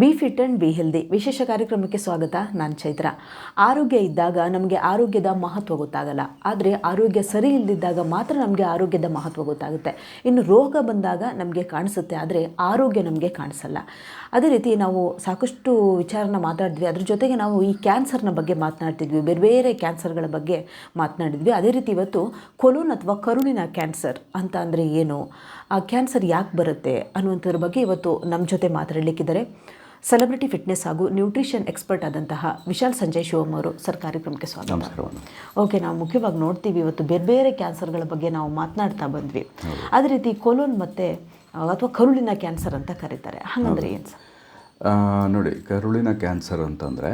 Be fit and be healthy ವಿಶೇಷ ಕಾರ್ಯಕ್ರಮಕ್ಕೆ ಸ್ವಾಗತ. ನಾನು ಚೈತ್ರ. ಆರೋಗ್ಯ ಇದ್ದಾಗ ನಮಗೆ ಆರೋಗ್ಯದ ಮಹತ್ವ ಗೊತ್ತಾಗಲ್ಲ. ಆದರೆ ಆರೋಗ್ಯ ಸರಿ ಇಲ್ಲದಿದ್ದಾಗ ಮಾತ್ರ ನಮಗೆ ಆರೋಗ್ಯದ ಮಹತ್ವ ಗೊತ್ತಾಗುತ್ತೆ. ಇನ್ನು ರೋಗ ಬಂದಾಗ ನಮಗೆ ಕಾಣಿಸುತ್ತೆ. ಆದರೆ ಆರೋಗ್ಯ ನಮಗೆ ಕಾಣಿಸಲ್ಲ. ಅದೇ ರೀತಿ ನಾವು ಸಾಕಷ್ಟು ವಿಚಾರನ ಮಾತಾಡಿದ್ವಿ. ಅದ್ರ ಜೊತೆಗೆ ನಾವು ಈ ಕ್ಯಾನ್ಸರ್ನ ಬಗ್ಗೆ ಮಾತನಾಡ್ತಿದ್ವಿ. ಬೇರೆ ಬೇರೆ ಕ್ಯಾನ್ಸರ್ಗಳ ಬಗ್ಗೆ ಮಾತನಾಡಿದ್ವಿ. ಅದೇ ರೀತಿ ಇವತ್ತು ಕೊಲೋನ್ ಅಥವಾ ಕರುಳಿನ ಕ್ಯಾನ್ಸರ್ ಅಂತ ಅಂದರೆ ಏನು? ಆ ಕ್ಯಾನ್ಸರ್ ಯಾಕೆ ಬರುತ್ತೆ ಅನ್ನುವಂಥದ್ರ ಬಗ್ಗೆ ಇವತ್ತು ನಮ್ಮ ಜೊತೆ ಮಾತಾಡಲಿಕ್ಕಿದ್ದಾರೆ. ಸೆಲೆಬ್ರಿಟಿ ಫಿಟ್ನೆಸ್ ಹಾಗೂ ನ್ಯೂಟ್ರಿಷನ್ ಎಕ್ಸ್ಪರ್ಟ್ ಆದಂತಹ ವಿಶಾಲ್ ಸಂಜಯ್ ಶಿವಮ್ ಅವರು ಸರ್ ಕಾರ್ಯಕ್ರಮಕ್ಕೆ ಸ್ವಾಗತ. ಓಕೆ ನಾವು ಮುಖ್ಯವಾಗಿ ನೋಡ್ತೀವಿ ಇವತ್ತು ಬೇರೆ ಬೇರೆ ಕ್ಯಾನ್ಸರ್ಗಳ ಬಗ್ಗೆ ನಾವು ಮಾತನಾಡ್ತಾ ಬಂದ್ವಿ. ಅದೇ ರೀತಿ ಕೊಲೋನ್ ಮತ್ತೆ ಅಥವಾ ಕರುಳಿನ ಕ್ಯಾನ್ಸರ್ ಅಂತ ಕರೀತಾರೆ. ಹಾಗಂದ್ರೆ ಏನು ಸರ್? ನೋಡಿ ಕರುಳಿನ ಕ್ಯಾನ್ಸರ್ ಅಂತಂದರೆ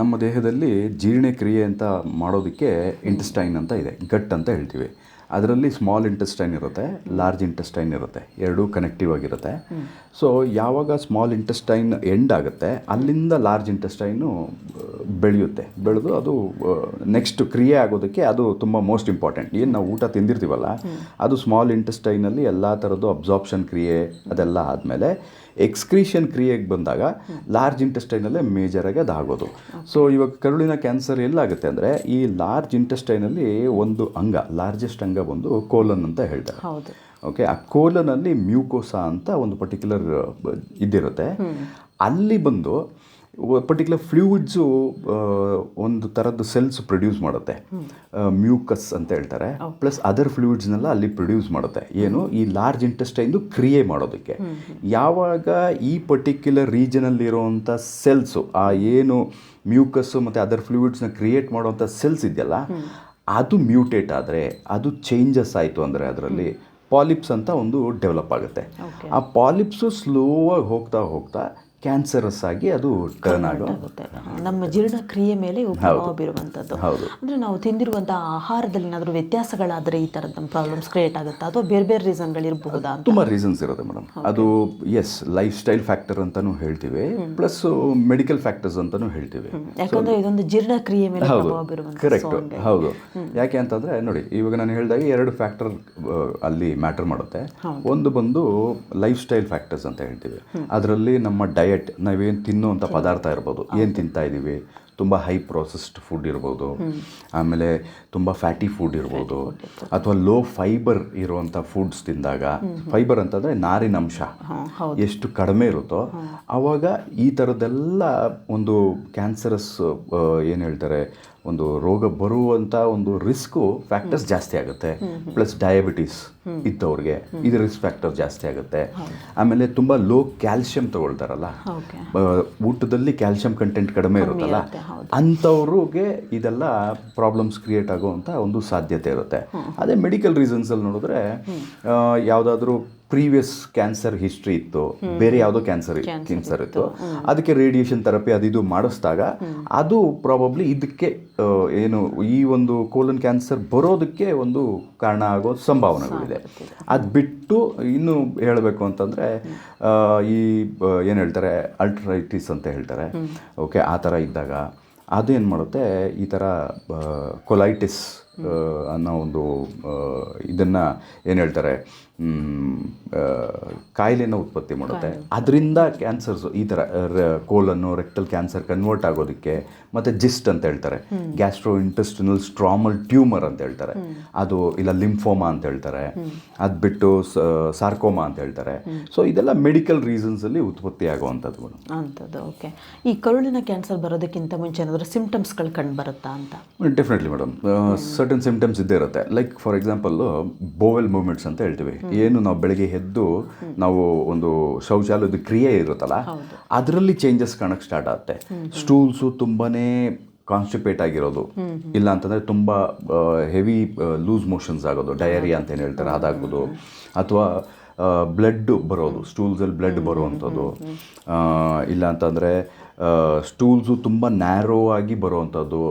ನಮ್ಮ ದೇಹದಲ್ಲಿ ಜೀರ್ಣಕ್ರಿಯೆ ಅಂತ ಮಾಡೋದಕ್ಕೆ ಇಂಟೆಸ್ಟೈನ್ ಅಂತ ಇದೆ ಗಟ್ ಅಂತ ಹೇಳ್ತೀವಿ. ಅದರಲ್ಲಿ ಸ್ಮಾಲ್ ಇಂಟೆಸ್ಟೈನ್ ಇರುತ್ತೆ ಲಾರ್ಜ್ ಇಂಟೆಸ್ಟೈನ್ ಇರುತ್ತೆ, ಎರಡೂ ಕನೆಕ್ಟಿವ್ ಆಗಿರುತ್ತೆ. ಸೊ ಯಾವಾಗ ಸ್ಮಾಲ್ ಇಂಟೆಸ್ಟೈನ್ ಎಂಡ್ ಆಗುತ್ತೆ, ಅಲ್ಲಿಂದ ಲಾರ್ಜ್ ಇಂಟೆಸ್ಟೈನು ಬೆಳೆಯುತ್ತೆ. ಬೆಳೆದು ಅದು ನೆಕ್ಸ್ಟ್ ಕ್ರಿಯೆ ಆಗೋದಕ್ಕೆ ಅದು ತುಂಬ ಮೋಸ್ಟ್ ಇಂಪಾರ್ಟೆಂಟ್ ಏನು ನಾವು ಊಟ ತಿಂದಿರ್ತೀವಲ್ಲ, ಅದು ಸ್ಮಾಲ್ ಇಂಟೆಸ್ಟೈನಲ್ಲಿ ಎಲ್ಲ ಥರದ್ದು ಅಬ್ಸಾರ್ಪ್ಷನ್ ಕ್ರಿಯೆ ಅದೆಲ್ಲ ಆದಮೇಲೆ ಎಕ್ಸ್ಕ್ರೀಷನ್ ಕ್ರಿಯೆಗೆ ಬಂದಾಗ ಲಾರ್ಜ್ ಇಂಟೆಸ್ಟೈನಲ್ಲೇ ಮೇಜರಾಗಿ ಅದಾಗೋದು. ಆಗೋದು ಸೊ ಇವಾಗ ಕರುಳಿನ ಕ್ಯಾನ್ಸರ್ ಎಲ್ಲಾಗುತ್ತೆ ಅಂದರೆ ಈ ಲಾರ್ಜ್ ಇಂಟೆಸ್ಟೈನಲ್ಲಿ ಒಂದು ಅಂಗ ಲಾರ್ಜೆಸ್ಟ್ ಅಂಗ ಬಂದು ಕೋಲನ್ ಅಂತ ಹೇಳ್ತಾರೆ. ಓಕೆ ಆ ಕೋಲನಲ್ಲಿ ಮ್ಯೂಕೋಸಾ ಅಂತ ಒಂದು ಪರ್ಟಿಕ್ಯುಲರ್ ಇದಿರುತ್ತೆ. ಅಲ್ಲಿ ಬಂದು ಪರ್ಟಿಕ್ಯುಲರ್ ಫ್ಲೂಯಿಡ್ಸು ಒಂದು ಥರದ್ದು ಸೆಲ್ಸ್ ಪ್ರೊಡ್ಯೂಸ್ ಮಾಡುತ್ತೆ. ಮ್ಯೂಕಸ್ ಅಂತ ಹೇಳ್ತಾರೆ. ಪ್ಲಸ್ ಅದರ್ ಫ್ಲೂಯಿಡ್ಸ್ನೆಲ್ಲ ಅಲ್ಲಿ ಪ್ರೊಡ್ಯೂಸ್ ಮಾಡುತ್ತೆ. ಏನು? ಈ ಲಾರ್ಜ್ ಇಂಟೆಸ್ಟೈನ್ದು ಕ್ರಿಯೆ ಮಾಡೋದಕ್ಕೆ. ಯಾವಾಗ ಈ ಪರ್ಟಿಕ್ಯುಲರ್ ರೀಜನಲ್ಲಿರುವಂಥ ಸೆಲ್ಸು ಆ ಏನು ಮ್ಯೂಕಸ್ಸು ಮತ್ತು ಅದರ್ ಫ್ಲೂಯಿಡ್ಸ್ನ ಕ್ರಿಯೇಟ್ ಮಾಡುವಂಥ ಸೆಲ್ಸ್ ಇದೆಯಲ್ಲ ಅದು ಮ್ಯೂಟೇಟ್ ಆದರೆ ಅದು ಚೇಂಜಸ್ ಆಯಿತು ಅಂದರೆ ಅದರಲ್ಲಿ ಪಾಲಿಪ್ಸ್ ಅಂತ ಒಂದು ಡೆವಲಪ್ ಆಗುತ್ತೆ. ಆ ಪಾಲಿಪ್ಸು ಸ್ಲೋವಾಗಿ ಹೋಗ್ತಾ ಹೋಗ್ತಾ ಕ್ಯಾನ್ಸರಸ್ ಆಗಿ ಅದು ಟರ್ನ್ ಆಗೋ ಆಗುತ್ತೆ. ನಮ್ಮ ಜೀರ್ಣಕ್ರಿಯೆ ಮೇಲೆ ಪ್ರಭಾವ ಬೀರುವಂಥದ್ದು. ಅಂದರೆ ನಾವು ತಿಂದಿರುವಂಥ ಆಹಾರದಲ್ಲಿ ಏನಾದರೂ ವ್ಯತ್ಯಾಸಗಳಾದರೆ ಈ ಥರದ ಪ್ರಾಬ್ಲಮ್ಸ್ ಕ್ರಿಯೇಟ್ ಆಗುತ್ತಾ? ಅಥವಾ ಬೇರೆ ಬೇರೆ ರೀಸನ್ಗಳಿರಬಹುದಾ ತುಂಬ ರೀಸನ್ಸ್ ಇರುತ್ತೆ ಮೇಡಮ್ ಅದು ಎಸ್ ಲೈಫ್ ಸ್ಟೈಲ್ ಫ್ಯಾಕ್ಟರ್ ಅಂತಲೂ ಹೇಳ್ತೀವಿ ಪ್ಲಸ್ ಮೆಡಿಕಲ್ ಫ್ಯಾಕ್ಟರ್ಸ್ ಅಂತಲೂ ಹೇಳ್ತೀವಿ. ಯಾಕಂದ್ರೆ ಇದೊಂದು ಜೀರ್ಣಕ್ರಿಯೆ ಮೇಲೆ ಪ್ರಭಾವ ಬೀರುವಂಥ ಕರೆಕ್ಟ್ ಹೌದು. ಯಾಕೆ ಅಂತಂದರೆ ನೋಡಿ ಇವಾಗ ನಾನು ಹೇಳಿದಾಗ ಎರಡು ಫ್ಯಾಕ್ಟರ್ ಅಲ್ಲಿ ಮ್ಯಾಟರ್ ಮಾಡುತ್ತೆ. ಒಂದು ಬಂದು ಲೈಫ್ ಸ್ಟೈಲ್ ಫ್ಯಾಕ್ಟರ್ಸ್ ಅಂತ ಹೇಳ್ತೀವಿ. ಅದರಲ್ಲಿ ನಮ್ಮ ಡಯಟ್ ನಾವೇನು ತಿನ್ನುವಂಥ ಪದಾರ್ಥ ಇರ್ಬೋದು. ಏನು ತಿಂತಾ ಇದ್ದೀವಿ ತುಂಬ ಹೈ ಪ್ರೊಸೆಸ್ಡ್ ಫುಡ್ ಇರ್ಬೋದು. ಆಮೇಲೆ ತುಂಬ ಫ್ಯಾಟಿ ಫುಡ್ ಇರ್ಬೋದು. ಅಥವಾ ಲೋ ಫೈಬರ್ ಇರುವಂಥ ಫುಡ್ಸ್ ತಿಂದಾಗ ಫೈಬರ್ ಅಂತಂದರೆ ನಾರಿನಂಶ ಎಷ್ಟು ಕಡಿಮೆ ಇರುತ್ತೋ ಆವಾಗ ಈ ಥರದ್ದೆಲ್ಲ ಒಂದು ಕ್ಯಾನ್ಸರಸ್ ಏನು ಹೇಳ್ತಾರೆ ಒಂದು ರೋಗ ಬರುವಂಥ ಒಂದು ರಿಸ್ಕು ಫ್ಯಾಕ್ಟರ್ಸ್ ಜಾಸ್ತಿ ಆಗುತ್ತೆ. ಪ್ಲಸ್ ಡಯಾಬಿಟೀಸ್ ಇದ್ದವ್ರಿಗೆ ಇದು ರಿಸ್ಕ್ ಫ್ಯಾಕ್ಟರ್ ಜಾಸ್ತಿ ಆಗುತ್ತೆ. ಆಮೇಲೆ ತುಂಬ ಲೋ ಕ್ಯಾಲ್ಸಿಯಂ ತಗೊಳ್ತಾರಲ್ಲ. ಊಟದಲ್ಲಿ ಕ್ಯಾಲ್ಸಿಯಂ ಕಂಟೆಂಟ್ ಕಡಿಮೆ ಇರುತ್ತಲ್ಲ. ಅಂಥವ್ರಿಗೆ ಇದೆಲ್ಲ ಪ್ರಾಬ್ಲಮ್ಸ್ ಕ್ರಿಯೇಟ್ ಆಗುವಂಥ ಒಂದು ಸಾಧ್ಯತೆ ಇರುತ್ತೆ. ಅದೇ ಮೆಡಿಕಲ್ ರೀಸನ್ಸಲ್ಲಿ ನೋಡಿದ್ರೆ ಯಾವುದಾದ್ರೂ ಪ್ರೀವಿಯಸ್ ಕ್ಯಾನ್ಸರ್ ಹಿಸ್ಟ್ರಿ ಇತ್ತು ಬೇರೆ ಯಾವುದೋ ಕ್ಯಾನ್ಸರ್ ಕ್ಯಾನ್ಸರ್ ಇತ್ತು. ಅದಕ್ಕೆ ರೇಡಿಯೇಷನ್ ಥೆರಪಿ ಇದು ಮಾಡಿಸಿದಾಗ ಅದು ಪ್ರಾಬಬ್ಲಿ ಇದಕ್ಕೆ ಏನು ಈ ಒಂದು ಕೋಲನ್ ಕ್ಯಾನ್ಸರ್ ಬರೋದಕ್ಕೆ ಒಂದು ಕಾರಣ ಆಗೋ ಸಂಭಾವನೆಗಳಿದೆ. ಅದು ಬಿಟ್ಟು ಇನ್ನು ಹೇಳಬೇಕು ಅಂತಂದರೆ ಈ ಏನು ಹೇಳ್ತಾರೆ ಅಲ್ಟ್ರೈಟಿಸ್ ಅಂತ ಹೇಳ್ತಾರೆ. ಓಕೆ ಆ ಥರ ಇದ್ದಾಗ ಅದು ಏನು ಮಾಡುತ್ತೆ ಈ ಥರ ಕೊಲೈಟಿಸ್ ಅನ್ನೋ ಒಂದು ಇದನ್ನು ಏನು ಹೇಳ್ತಾರೆ ಕಾಯಿಲೆನ ಉತ್ಪತ್ತಿ ಮಾಡುತ್ತೆ. ಅದರಿಂದ ಕ್ಯಾನ್ಸರ್ಸ್ ಈ ಥರ ಕೋಲನ್ನು ರೆಕ್ಟಲ್ ಕ್ಯಾನ್ಸರ್ ಕನ್ವರ್ಟ್ ಆಗೋದಕ್ಕೆ ಮತ್ತು ಜಿಸ್ಟ್ ಅಂತ ಹೇಳ್ತಾರೆ. ಗ್ಯಾಸ್ಟ್ರೋ ಇಂಟೆಸ್ಟಿನಲ್ ಸ್ಟ್ರಾಮಲ್ ಟ್ಯೂಮರ್ ಅಂತ ಹೇಳ್ತಾರೆ. ಅದು ಇಲ್ಲ ಲಿಂಫೋಮಾ ಅಂತ ಹೇಳ್ತಾರೆ. ಅದು ಬಿಟ್ಟು ಸಾರ್ಕೋಮಾ ಅಂತ ಹೇಳ್ತಾರೆ. ಸೊ ಇದೆಲ್ಲ ಮೆಡಿಕಲ್ ರೀಸನ್ಸಲ್ಲಿ ಉತ್ಪತ್ತಿ ಆಗುವಂಥದ್ದು ಮೇಡಮ್. ಅಂಥದ್ದು ಓಕೆ ಈ ಕರುಳಿನ ಕ್ಯಾನ್ಸರ್ ಬರೋದಕ್ಕಿಂತ ಮುಂಚೆ ಏನಾದರೂ ಸಿಂಪ್ಟಮ್ಸ್ಗಳು ಕಂಡು ಬರುತ್ತಾ ಅಂತ? Definitely madam. ಸರ್ಟನ್ ಸಿಂಪ್ಟಮ್ಸ್ ಇದ್ದೇ ಇರುತ್ತೆ. Like for example bowel movements ಅಂತ ಹೇಳ್ತೀವಿ. ಏನು ನಾವು ಬೆಳಗ್ಗೆ ಎದ್ದು ನಾವು ಒಂದು ಶೌಚಾಲಯದ ಕ್ರಿಯೆ ಇರುತ್ತಲ್ಲ ಅದರಲ್ಲಿ ಚೇಂಜಸ್ ಕಾಣಕ್ಕೆ ಸ್ಟಾರ್ಟ್ ಆಗುತ್ತೆ. ಸ್ಟೂಲ್ಸು ತುಂಬಾನೇ ಕಾನ್ಸ್ಟಿಪೇಟ್ ಆಗಿರೋದು. ಇಲ್ಲ ಅಂತಂದ್ರೆ ತುಂಬಾ ಹೆವಿ ಲೂಸ್ ಮೋಷನ್ಸ್ ಆಗೋದು ಡಯರಿಯಾ ಅಂತ ಏನು ಹೇಳ್ತಾರೆ ಅದಾಗೋದು. ಅಥವಾ ಬ್ಲಡ್ ಬರೋದು ಸ್ಟೂಲ್ಸಲ್ಲಿ ಬ್ಲಡ್ ಬರುವಂಥದ್ದು. ಇಲ್ಲ ಅಂತಂದರೆ ಸ್ಟೂಲ್ಸು ತುಂಬ ನ್ಯಾರೋ ಆಗಿ ಬರುವಂಥದ್ದು.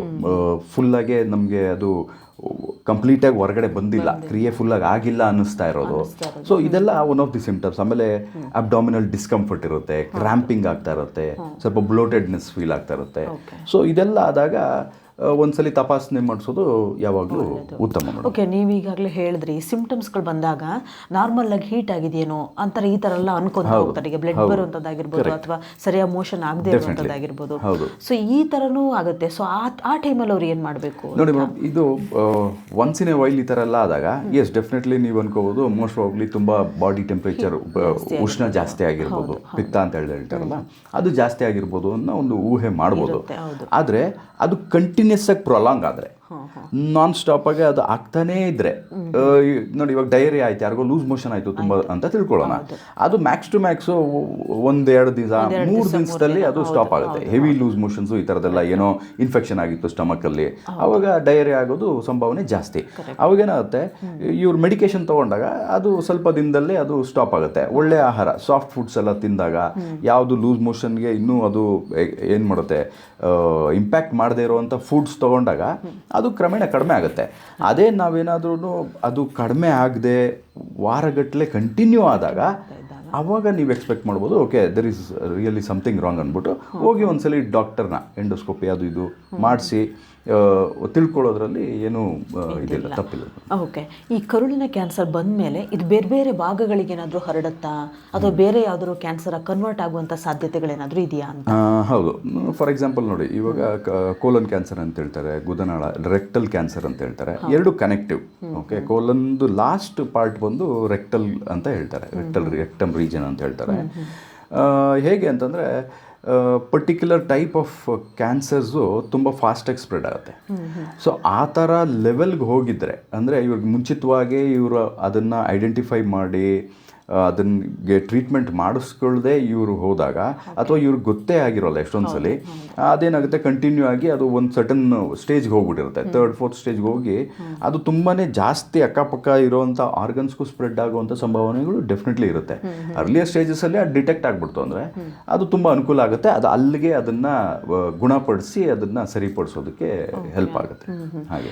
ಫುಲ್ಲಾಗೆ ನಮಗೆ ಅದು ಕಂಪ್ಲೀಟಾಗಿ ಹೊರಗಡೆ ಬಂದಿಲ್ಲ. ಕ್ರಿಯೆ ಫುಲ್ಲಾಗಿ ಆಗಿಲ್ಲ ಅನ್ನಿಸ್ತಾ ಇರೋದು. ಸೊ ಇದೆಲ್ಲ ಒನ್ ಆಫ್ ದಿ ಸಿಂಪ್ಟಮ್ಸ್ ಆಮೇಲೆ ಅಬ್ಡಾಮಿನಲ್ ಡಿಸ್ಕಂಫರ್ಟ್ ಇರುತ್ತೆ ಕ್ರ್ಯಾಂಪಿಂಗ್ ಆಗ್ತಾ ಇರುತ್ತೆ ಸ್ವಲ್ಪ ಬ್ಲೋಟೆಡ್ನೆಸ್ ಫೀಲ್ ಆಗ್ತಾ ಇರುತ್ತೆ. ಸೊ ಇದೆಲ್ಲ ಆದಾಗ ಒಂದ್ಸಲಿ ತಪಾಸಣೆ ಮಾಡಿಸೋದು ಯಾವಾಗಲೂ ಉತ್ತಮ ಓಕೆ ನೀವು ಈಗಾಗಲೇ ಹೇಳಿದ್ರಿ ಸಿಂಪ್ಟಮ್ಸ್ಗಳು ಬಂದಾಗ ನಾರ್ಮಲ್ ಆಗಿ ಹೀಟ್ ಆಗಿದೆಯೇನೋ ಅಂತಾರೆ ಈ ಥರ ಎಲ್ಲ ಅನ್ಕೊಂತ ಹೋಗ್ತಾರೆ. ಈಗ ಬ್ಲಡ್ ಬರುವಂಥದ್ದಾಗಿರ್ಬೋದು ಅಥವಾ ಸರಿಯಾಗಿ ಮೋಷನ್ ಆಗದೆ ಇರುವಂಥದ್ದಾಗಿರ್ಬೋದು. ಸೊ ಈ ಥರನೂ ಆಗುತ್ತೆ. ಸೊ ಆ ಆ ಟೈಮಲ್ಲಿ ಅವ್ರು ಏನು ಮಾಡಬೇಕು ನೋಡಿ ಮೇಡಮ್ ಇದು ಒನ್ಸ್ ಇನ್ ಎ ವೈಲ್ ಈ ಥರ ಎಲ್ಲ ಆದಾಗ ಎಸ್ ಡೆಫಿನೆಟ್ಲಿ ನೀವು ಅನ್ಕೋಬೋದು ಮೋಸ್ಟ್ ಪ್ರಾಬ್ಲಿ ತುಂಬ ಬಾಡಿ ಟೆಂಪ್ರೇಚರ್ ಉಷ್ಣ ಜಾಸ್ತಿ ಆಗಿರ್ಬೋದು. ಪಿತ್ತ ಅಂತ ಹೇಳಿ ಹೇಳ್ತಾರಲ್ಲ ಅದು ಜಾಸ್ತಿ ಆಗಿರ್ಬೋದು ಅನ್ನೋ ಒಂದು ಊಹೆ ಮಾಡ್ಬೋದು. ಆದ್ರೆ ಅದು ಕಂಟಿನ್ಯೂಸ್ ಆಗಿ ಪ್ರೊಲಾಂಗ್ ಆದರೆ ನಾನ್ ಸ್ಟಾಪ್ ಆಗಿ ಅದು ಆಗ್ತಾನೇ ಇದ್ರೆ. ನೋಡಿ ಇವಾಗ ಡೈರಿ ಆಯ್ತು ಯಾರಿಗೋ ಲೂಸ್ ಮೋಷನ್ ಆಯ್ತು ತುಂಬಾ ಅಂತ ತಿಳ್ಕೊಳ್ಳೋಣ. ಅದು ಮ್ಯಾಕ್ಸ್ ಟು ಮ್ಯಾಕ್ಸ್ ಒಂದೆರಡು ದಿವಸ ಮೂರು ದಿವಸದಲ್ಲಿ ಅದು ಸ್ಟಾಪ್ ಆಗುತ್ತೆ. ಹೆವಿ ಲೂಸ್ ಮೋಷನ್ಸ್ ಈ ತರದೆಲ್ಲ ಏನೋ ಇನ್ಫೆಕ್ಷನ್ ಆಗಿತ್ತು ಸ್ಟಮಕ್ ಅಲ್ಲಿ. ಅವಾಗ ಡೈರಿ ಆಗೋದು ಸಂಭಾವನೆ ಜಾಸ್ತಿ. ಅವಾಗ ಏನಾಗುತ್ತೆ ಇವ್ರು ಮೆಡಿಕೇಶನ್ ತಗೊಂಡಾಗ ಅದು ಸ್ವಲ್ಪ ದಿನದಲ್ಲಿ ಅದು ಸ್ಟಾಪ್ ಆಗುತ್ತೆ. ಒಳ್ಳೆ ಆಹಾರ ಸಾಫ್ಟ್ ಫುಡ್ಸ್ ಎಲ್ಲ ತಿಂದಾಗ ಯಾವುದು ಲೂಸ್ ಮೋಷನ್ಗೆ ಇನ್ನೂ ಅದು ಏನು ಮಾಡುತ್ತೆ ಇಂಪ್ಯಾಕ್ಟ್ ಮಾಡದೇ ಇರುವಂತ ಫುಡ್ಸ್ ತಗೊಂಡಾಗ ಅದು ಕ್ರಮೇಣ ಕಡಿಮೆ ಆಗುತ್ತೆ. ಅದೇ ನಾವೇನಾದ್ರೂ ಅದು ಕಡಿಮೆ ಆಗದೆ ವಾರಗಟ್ಟಲೆ ಕಂಟಿನ್ಯೂ ಆದಾಗ ಅವಾಗ ನೀವು ಎಕ್ಸ್ಪೆಕ್ಟ್ ಮಾಡ್ಬೋದು okay there is really something wrong ಅಂದ್ಬಿಟ್ಟು ಹೋಗಿ ಒಂದ್ಸಲಿ ಡಾಕ್ಟರ್ನ ಎಂಡೋಸ್ಕೋಪಿ ಅದು ಇದು ಮಾಡಿಸಿ ತಿಳ್ಕೊಳ್ಳೋದ್ರಲ್ಲಿ ಏನು ಇದಿಲ್ಲ ತಪ್ಪಿಲ್ಲ. ಓಕೆ ಈ ಕರುಳಿನ ಕ್ಯಾನ್ಸರ್ ಬಂದ ಮೇಲೆ ಇದು ಬೇರೆ ಬೇರೆ ಭಾಗಗಳಿಗೆ ಏನಾದರೂ ಹರಡುತ್ತಾ? ಅಥವಾ ಬೇರೆ ಯಾವುದಾದ್ರು ಕ್ಯಾನ್ಸರ್ ಕನ್ವರ್ಟ್ ಆಗುವಂಥ ಸಾಧ್ಯತೆಗಳೇನಾದರೂ ಇದೆಯಾ ಅಂತ? ಹೌದು. ಫಾರ್ ಎಕ್ಸಾಂಪಲ್ ನೋಡಿ ಇವಾಗ ಕೋಲನ್ ಕ್ಯಾನ್ಸರ್ ಅಂತ ಹೇಳ್ತಾರೆ ಗುದನಾಳ ರೆಕ್ಟಲ್ ಕ್ಯಾನ್ಸರ್ ಅಂತ ಹೇಳ್ತಾರೆ. ಎರಡು ಕನೆಕ್ಟಿವ್ ಓಕೆ ಕೋಲನ್ದು ಲಾಸ್ಟ್ ಪಾರ್ಟ್ ಬಂದು ರೆಕ್ಟಲ್ ಅಂತ ಹೇಳ್ತಾರೆ. ರೆಕ್ಟಲ್ ರೆಕ್ಟಮ್ ರೀಜನ್ ಅಂತ ಹೇಳ್ತಾರೆ. ಹೇಗೆ ಅಂತಂದರೆ ಪರ್ಟಿಕ್ಯುಲರ್ ಟೈಪ್ ಆಫ್ ಕ್ಯಾನ್ಸರ್ಸು ತುಂಬ ಫಾಸ್ಟಾಗಿ ಸ್ಪ್ರೆಡ್ ಆಗುತ್ತೆ. ಸೊ ಆ ಥರ ಲೆವೆಲ್ಗೆ ಹೋಗಿದ್ದರೆ ಅಂದರೆ ಇವ್ರಿಗೆ ಮುಂಚಿತವಾಗಿ ಇವರು ಅದನ್ನು ಐಡೆಂಟಿಫೈ ಮಾಡಿ ಅದನ್ಗೆ ಟ್ರೀಟ್ಮೆಂಟ್ ಮಾಡಿಸ್ಕೊಳ್ಳದೆ ಇವರು ಹೋದಾಗ ಅಥವಾ ಇವ್ರಿಗೆ ಗೊತ್ತೇ ಆಗಿರೋಲ್ಲ ಎಷ್ಟೊಂದು ಸಲ ಅದೇನಾಗುತ್ತೆ ಕಂಟಿನ್ಯೂ ಆಗಿ ಅದು ಒಂದು ಸಟನ್ ಸ್ಟೇಜ್ಗೆ ಹೋಗ್ಬಿಟ್ಟಿರುತ್ತೆ. ತರ್ಡ್ ಫೋರ್ತ್ ಸ್ಟೇಜ್ಗೆ ಹೋಗಿ ಅದು ತುಂಬಾ ಜಾಸ್ತಿ ಅಕ್ಕಪಕ್ಕ ಇರೋವಂಥ ಆರ್ಗನ್ಸ್ಗೂ ಸ್ಪ್ರೆಡ್ ಆಗುವಂಥ ಸಂಭಾವನೆಗಳು ಡೆಫಿನೆಟ್ಲಿ ಇರುತ್ತೆ. ಅರ್ಲಿಯರ್ ಸ್ಟೇಜಸಲ್ಲಿ ಅದು ಡಿಟೆಕ್ಟ್ ಆಗ್ಬಿಡ್ತು ಅಂದರೆ ಅದು ತುಂಬ ಅನುಕೂಲ ಆಗುತ್ತೆ. ಅದು ಅಲ್ಲಿಗೆ ಅದನ್ನು ಗುಣಪಡಿಸಿ ಅದನ್ನು ಸರಿಪಡಿಸೋದಕ್ಕೆ ಹೆಲ್ಪ್ ಆಗುತ್ತೆ. ಹಾಗೆ.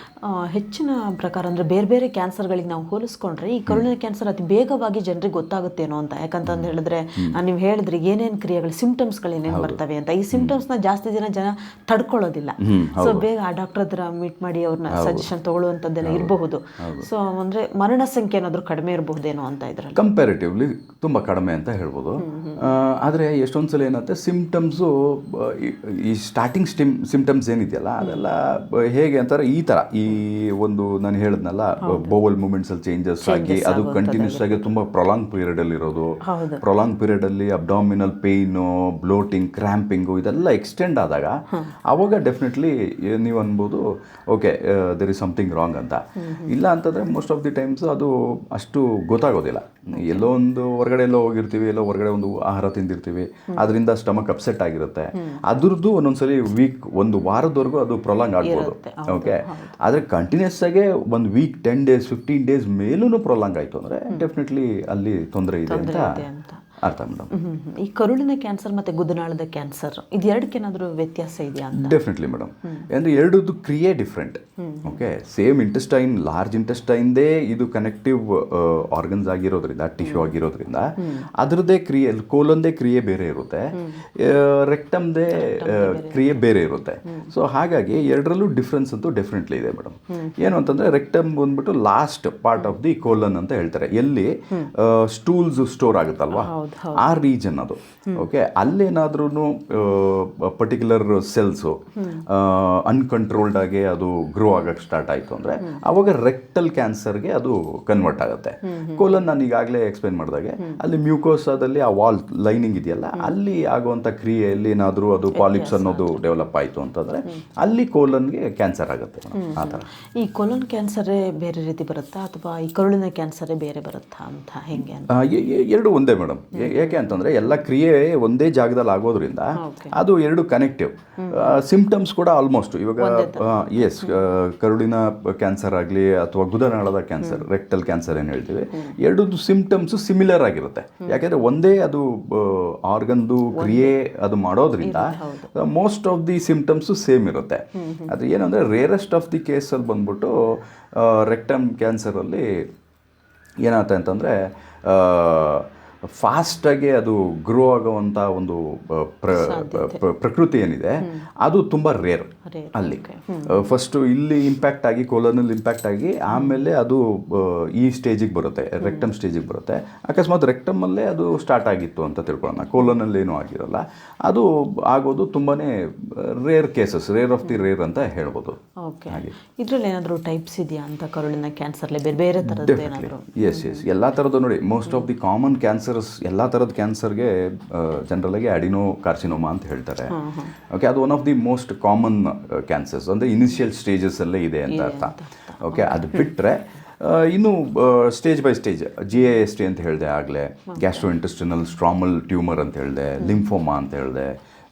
ಹೆಚ್ಚಿನ ಪ್ರಕಾರ ಅಂದರೆ ಬೇರೆ ಬೇರೆ ಕ್ಯಾನ್ಸರ್ಗಳಿಗೆ ನಾವು ಹೋಲಿಸ್ಕೊಂಡ್ರೆ ಈ ಕರುಳಿನ ಕ್ಯಾನ್ಸರ್ ಅತಿ ಬೇಗವಾಗಿ ಜನರಿಗೆ ಗೊತ್ತಾಗುತ್ತೇನೋ ಅಂತ. ಯಾಕಂತಂದು ಹೇಳಿದ್ರೆ ನೀವು ಹೇಳಿದ್ರಿ ಏನೇನು ಕ್ರಿಯೆಗಳು ಸಿಂಪ್ಟಮ್ಸ್ಗಳು ಏನೇನು ಬರ್ತವೆ ಅಂತ. ಈ ಸಿಂಪ್ಟಮ್ಸ್ನ ಜಾಸ್ತಿ ಜನ ಜನ ತಡ್ಕೊಳ್ಳೋದಿಲ್ಲ. ಸೊ ಬೇಗ ಆ ಡಾಕ್ಟರ್ ಹತ್ರ ಮೀಟ್ ಮಾಡಿ ಅವ್ರನ್ನ ಸಜೆಷನ್ ತಗೊಳ್ಳುವಂಥದ್ದೆಲ್ಲ ಇರಬಹುದು. ಸೊ ಅಂದರೆ ಮರಣ ಸಂಖ್ಯೆ ಏನಾದರೂ ಕಡಿಮೆ ಇರಬಹುದೇನೋ ಅಂತ ಇದ್ರೆ ಕಂಪ್ಯಾರಿಟಿವ್ಲಿ ತುಂಬ ಕಡಿಮೆ ಅಂತ ಹೇಳ್ಬೋದು. ಆದರೆ ಎಷ್ಟೊಂದು ಸಲ ಏನಂತೆ ಸಿಂಪ್ಟಮ್ಸು ಈ ಸ್ಟಾರ್ಟಿಂಗ್ ಸ್ಟಿಮ್ ಸಿಂಪ್ಟಮ್ಸ್ ಏನಿದೆಯಲ್ಲ ಅದೆಲ್ಲ ಹೇಗೆ ಅಂತಾರೆ ಈ ಥರ ಈ ಒಂದು ನಾನು ಹೇಳಿದ್ನಲ್ಲ ಬೋವಲ್ ಮೂಮೆಂಟ್ಸಲ್ಲಿ ಚೇಂಜಸ್ ಆಗಿ ಅದು ಕಂಟಿನ್ಯೂಸ್ ಆಗಿ ತುಂಬ ಪ್ರೊಲಾಂಗ್ ಪೀರಿಯಡಲ್ಲಿ ಇರೋದು ಪ್ರೊಲಾಂಗ್ ಪೀರಿಯಡ್ ಅಲ್ಲಿ ಅಬ್ಡಾಮಿನಲ್ ಪೇಯ್ನು ಬ್ಲೋಟಿಂಗ್ ಕ್ರ್ಯಾಂಪಿಂಗು ಇದೆಲ್ಲ ಎಕ್ಸ್ಟೆಂಡ್ ಆದಾಗ ಅವಾಗ ಡೆಫಿನೆಟ್ಲಿ ನೀವು ಅನ್ಬೋದು okay there is something wrong ಅಂತ. ಇಲ್ಲ ಅಂತಂದ್ರೆ ಮೋಸ್ಟ್ ಆಫ್ ದಿ ಟೈಮ್ಸ್ ಅದು ಅಷ್ಟು ಗೊತ್ತಾಗೋದಿಲ್ಲ. ಎಲ್ಲೋ ಒಂದು ಹೊರಗಡೆ ಎಲ್ಲೋ ಹೋಗಿರ್ತೀವಿ ಎಲ್ಲೋ ಹೊರಗಡೆ ಒಂದು ಆಹಾರ ತಿಂದಿರ್ತೀವಿ ಅದರಿಂದ ಸ್ಟಮಕ್ ಅಪ್ಸೆಟ್ ಆಗಿರುತ್ತೆ. ಅದ್ರದ್ದು ಒಂದೊಂದ್ಸಲಿ ವೀಕ್ ಒಂದು ವಾರದವರೆಗೂ ಅದು ಪ್ರೊಲಾಂಗ್ ಆಗ್ಬೋದು. ಓಕೆ ಆದರೆ ಕಂಟಿನ್ಯೂಸ್ ಆಗಿ ಒಂದು week ten days fifteen days ಮೇಲೂ ಪ್ರೊಲಾಂಗ್ ಆಯಿತು ಅಂದರೆ ಡೆಫಿನೆಟ್ಲಿ ಅಲ್ಲಿ ತೊಂದರೆ ಇದೆ ಅಂತ ಅರ್ಥ ಮೇಡಮ್. ಈ ಕರುಳಿನ ಕ್ಯಾನ್ಸರ್ ಮತ್ತು ಗುದನಾಳದ ಕ್ಯಾನ್ಸರ್ ಇದು ಎರಡಕ್ಕೇನಾದರೂ ವ್ಯತ್ಯಾಸ ಇದೆಯಾ ಡೆಫಿನೆಟ್ಲಿ ಮೇಡಮ್ ಅಂದರೆ ಎರಡದ್ದು ಕ್ರಿಯೆ different okay same intestine large ಇಂಟೆಸ್ಟೈನ್ದೇ ಇದು ಕನೆಕ್ಟಿವ್ ಆರ್ಗನ್ಸ್ ಆಗಿರೋದ್ರಿಂದ ಟಿಶ್ಯೂ ಆಗಿರೋದ್ರಿಂದ ಅದರದ್ದೇ ಕ್ರಿಯೆ ಕೋಲೊಂದೇ ಕ್ರಿಯೆ ಬೇರೆ ಇರುತ್ತೆ. ರೆಕ್ಟಮ್ದೇ ಕ್ರಿಯೆ ಬೇರೆ ಇರುತ್ತೆ. ಸೊ ಹಾಗಾಗಿ ಎರಡರಲ್ಲೂ ಡಿಫ್ರೆನ್ಸ್ ಅಂತೂ ಡೆಫಿನೆಟ್ಲಿ ಇದೆ ಮೇಡಮ್ ಏನು ಅಂತಂದರೆ ರೆಕ್ಟಮ್ ಬಂದ್ಬಿಟ್ಟು last part of the colon ಅಂತ ಹೇಳ್ತಾರೆ. ಎಲ್ಲಿ ಸ್ಟೂಲ್ಸ್ ಸ್ಟೋರ್ ಆಗುತ್ತಲ್ವಾ? ಆ ರೀಜನ್ ಅದು. ಓಕೆ ಅಲ್ಲೇನಾದ್ರೂ ಪರ್ಟಿಕ್ಯುಲರ್ ಸೆಲ್ಸು ಅನ್ಕಂಟ್ರೋಲ್ಡ್ ಆಗಿ ಅದು ಗ್ರೋ ಆಗಕ್ಕೆ ಸ್ಟಾರ್ಟ್ ಆಯಿತು ಅಂದರೆ ಅವಾಗ ರೆಕ್ಟಲ್ ಕ್ಯಾನ್ಸರ್ಗೆ ಅದು ಕನ್ವರ್ಟ್ ಆಗುತ್ತೆ. ಕೋಲನ್ ನಾನು ಈಗಾಗಲೇ ಎಕ್ಸ್ಪ್ಲೈನ್ ಮಾಡಿದಾಗೆ ಅಲ್ಲಿ ಮ್ಯೂಕೋಸಾದಲ್ಲಿ ಆ ವಾಲ್ ಲೈನಿಂಗ್ ಇದೆಯಲ್ಲ ಅಲ್ಲಿ ಆಗುವಂಥ ಕ್ರಿಯೆಯಲ್ಲಿ ಏನಾದರೂ ಅದು ಪಾಲಿಪ್ಸ್ ಅನ್ನೋದು ಡೆವಲಪ್ ಆಯಿತು ಅಂತಂದರೆ ಅಲ್ಲಿ ಕೋಲನ್ಗೆ ಕ್ಯಾನ್ಸರ್ ಆಗುತ್ತೆ ಆ ಥರ. ಈ ಕೋಲನ್ ಕ್ಯಾನ್ಸರೇ ಬೇರೆ ರೀತಿ ಬರುತ್ತಾ ಅಥವಾ ಈ ಕರುಳಿನ ಕ್ಯಾನ್ಸರೇ ಬೇರೆ ಬರುತ್ತಾ ಅಂತ ಹೆಂಗೆ ಎರಡು ಒಂದೇ ಮೇಡಮ್. ಯಾಕೆ ಅಂತಂದ್ರೆ ಎಲ್ಲ ಕ್ರಿಯೆ ಒಂದೇ ಜಾಗದಲ್ಲಿ ಆಗೋದ್ರಿಂದ ಅದು ಎರಡು ಕನೆಕ್ಟಿವ್ ಸಿಂಪ್ಟಮ್ಸ್ ಕೂಡ ಆಲ್ಮೋಸ್ಟ್ ಇವಾಗ ಎಸ್ ಕರುಳಿನ ಕ್ಯಾನ್ಸರ್ ಆಗಲಿ ಅಥವಾ ಗುದನಾಳದ ಕ್ಯಾನ್ಸರ್ ರೆಕ್ಟಲ್ ಕ್ಯಾನ್ಸರ್ ಏನು ಹೇಳ್ತೀವಿ ಎರಡು ಸಿಂಪ್ಟಮ್ಸ್ ಸಿಮಿಲರ್ ಆಗಿರುತ್ತೆ. ಯಾಕೆಂದ್ರೆ ಒಂದೇ ಅದು ಆರ್ಗನ್ದು ಕ್ರಿಯೆ ಅದು ಮಾಡೋದ್ರಿಂದ most of the symptoms same ಇರುತ್ತೆ. ಅದು ಏನಂದ್ರೆ ರೇರೆಸ್ಟ್ ಆಫ್ ದಿ ಕೇಸಲ್ಲಿ ಬಂದ್ಬಿಟ್ಟು ರೆಕ್ಟಮ್ ಕ್ಯಾನ್ಸರಲ್ಲಿ ಏನಾಗುತ್ತೆ ಅಂತಂದರೆ ಫಾಸ್ಟಾಗಿ ಅದು ಗ್ರೋ ಆಗುವಂಥ ಒಂದು ಪ್ರ ಪ್ರ- ಪ್ರಕೃತಿ ಏನಿದೆ ಅದು ತುಂಬ ರೇರ್ ಅಲ್ಲಿ. ಫಸ್ಟು ಇಲ್ಲಿ ಇಂಪ್ಯಾಕ್ಟ್ ಆಗಿ ಕೋಲನಲ್ಲಿ ಇಂಪ್ಯಾಕ್ಟ್ ಆಗಿ ಆಮೇಲೆ ಅದು ಈ ಸ್ಟೇಜಿಗೆ ಬರುತ್ತೆ ರೆಕ್ಟಮ್ ಸ್ಟೇಜಿಗೆ ಬರುತ್ತೆ. ಅಕಸ್ಮಾತ್ ರೆಕ್ಟಮಲ್ಲೇ ಅದು ಸ್ಟಾರ್ಟ್ ಆಗಿತ್ತು ಅಂತ ತಿಳ್ಕೊಳ್ಳೋಣ. ಕೋಲನಲ್ಲಿ ಏನೂ ಆಗಿರಲ್ಲ. ಅದು ಆಗೋದು ತುಂಬಾನೇ rare cases rare of the rare ಅಂತ ಹೇಳ್ಬೋದು. ಓಕೆ ಇದರಲ್ಲಿ ಏನಾದರೂ ಟೈಪ್ಸ್ ಇದೆಯಾ ಅಂತ ಕರುಳಿನ ಕ್ಯಾನ್ಸರ್ಲೆ ಬೇರೆ ಬೇರೆ ಥರದ್ದು ಏನಾದರೂ? ಎಸ್ ಎಸ್ ಎಲ್ಲ ಥರದ್ದು ನೋಡಿ most of the common cancers ಎಲ್ಲ ಥರದ ಕ್ಯಾನ್ಸರ್ಗೆ ಜನರಲಾಗಿ ಅಡಿನೋ ಕಾರ್ಸಿನೋಮಾ ಅಂತ ಹೇಳ್ತಾರೆ. ಓಕೆ ಅದು one of the most common cancers ಅಂದರೆ ಇನಿಷಿಯಲ್ ಸ್ಟೇಜಸಲ್ಲೇ ಇದೆ ಅಂತ ಅರ್ಥ. ಓಕೆ ಅದು ಬಿಟ್ಟರೆ ಇನ್ನು stage by stage G A S T ಅಂತ ಹೇಳಿದೆ ಆಗಲೇ ಗ್ಯಾಸ್ಟ್ರೋ ಇಂಟೆಸ್ಟಿನಲ್ ಸ್ಟ್ರಾಮಲ್ ಟ್ಯೂಮರ್ ಅಂತ ಹೇಳಿದೆ ಲಿಂಫೋಮಾ ಅಂತ ಹೇಳಿದೆ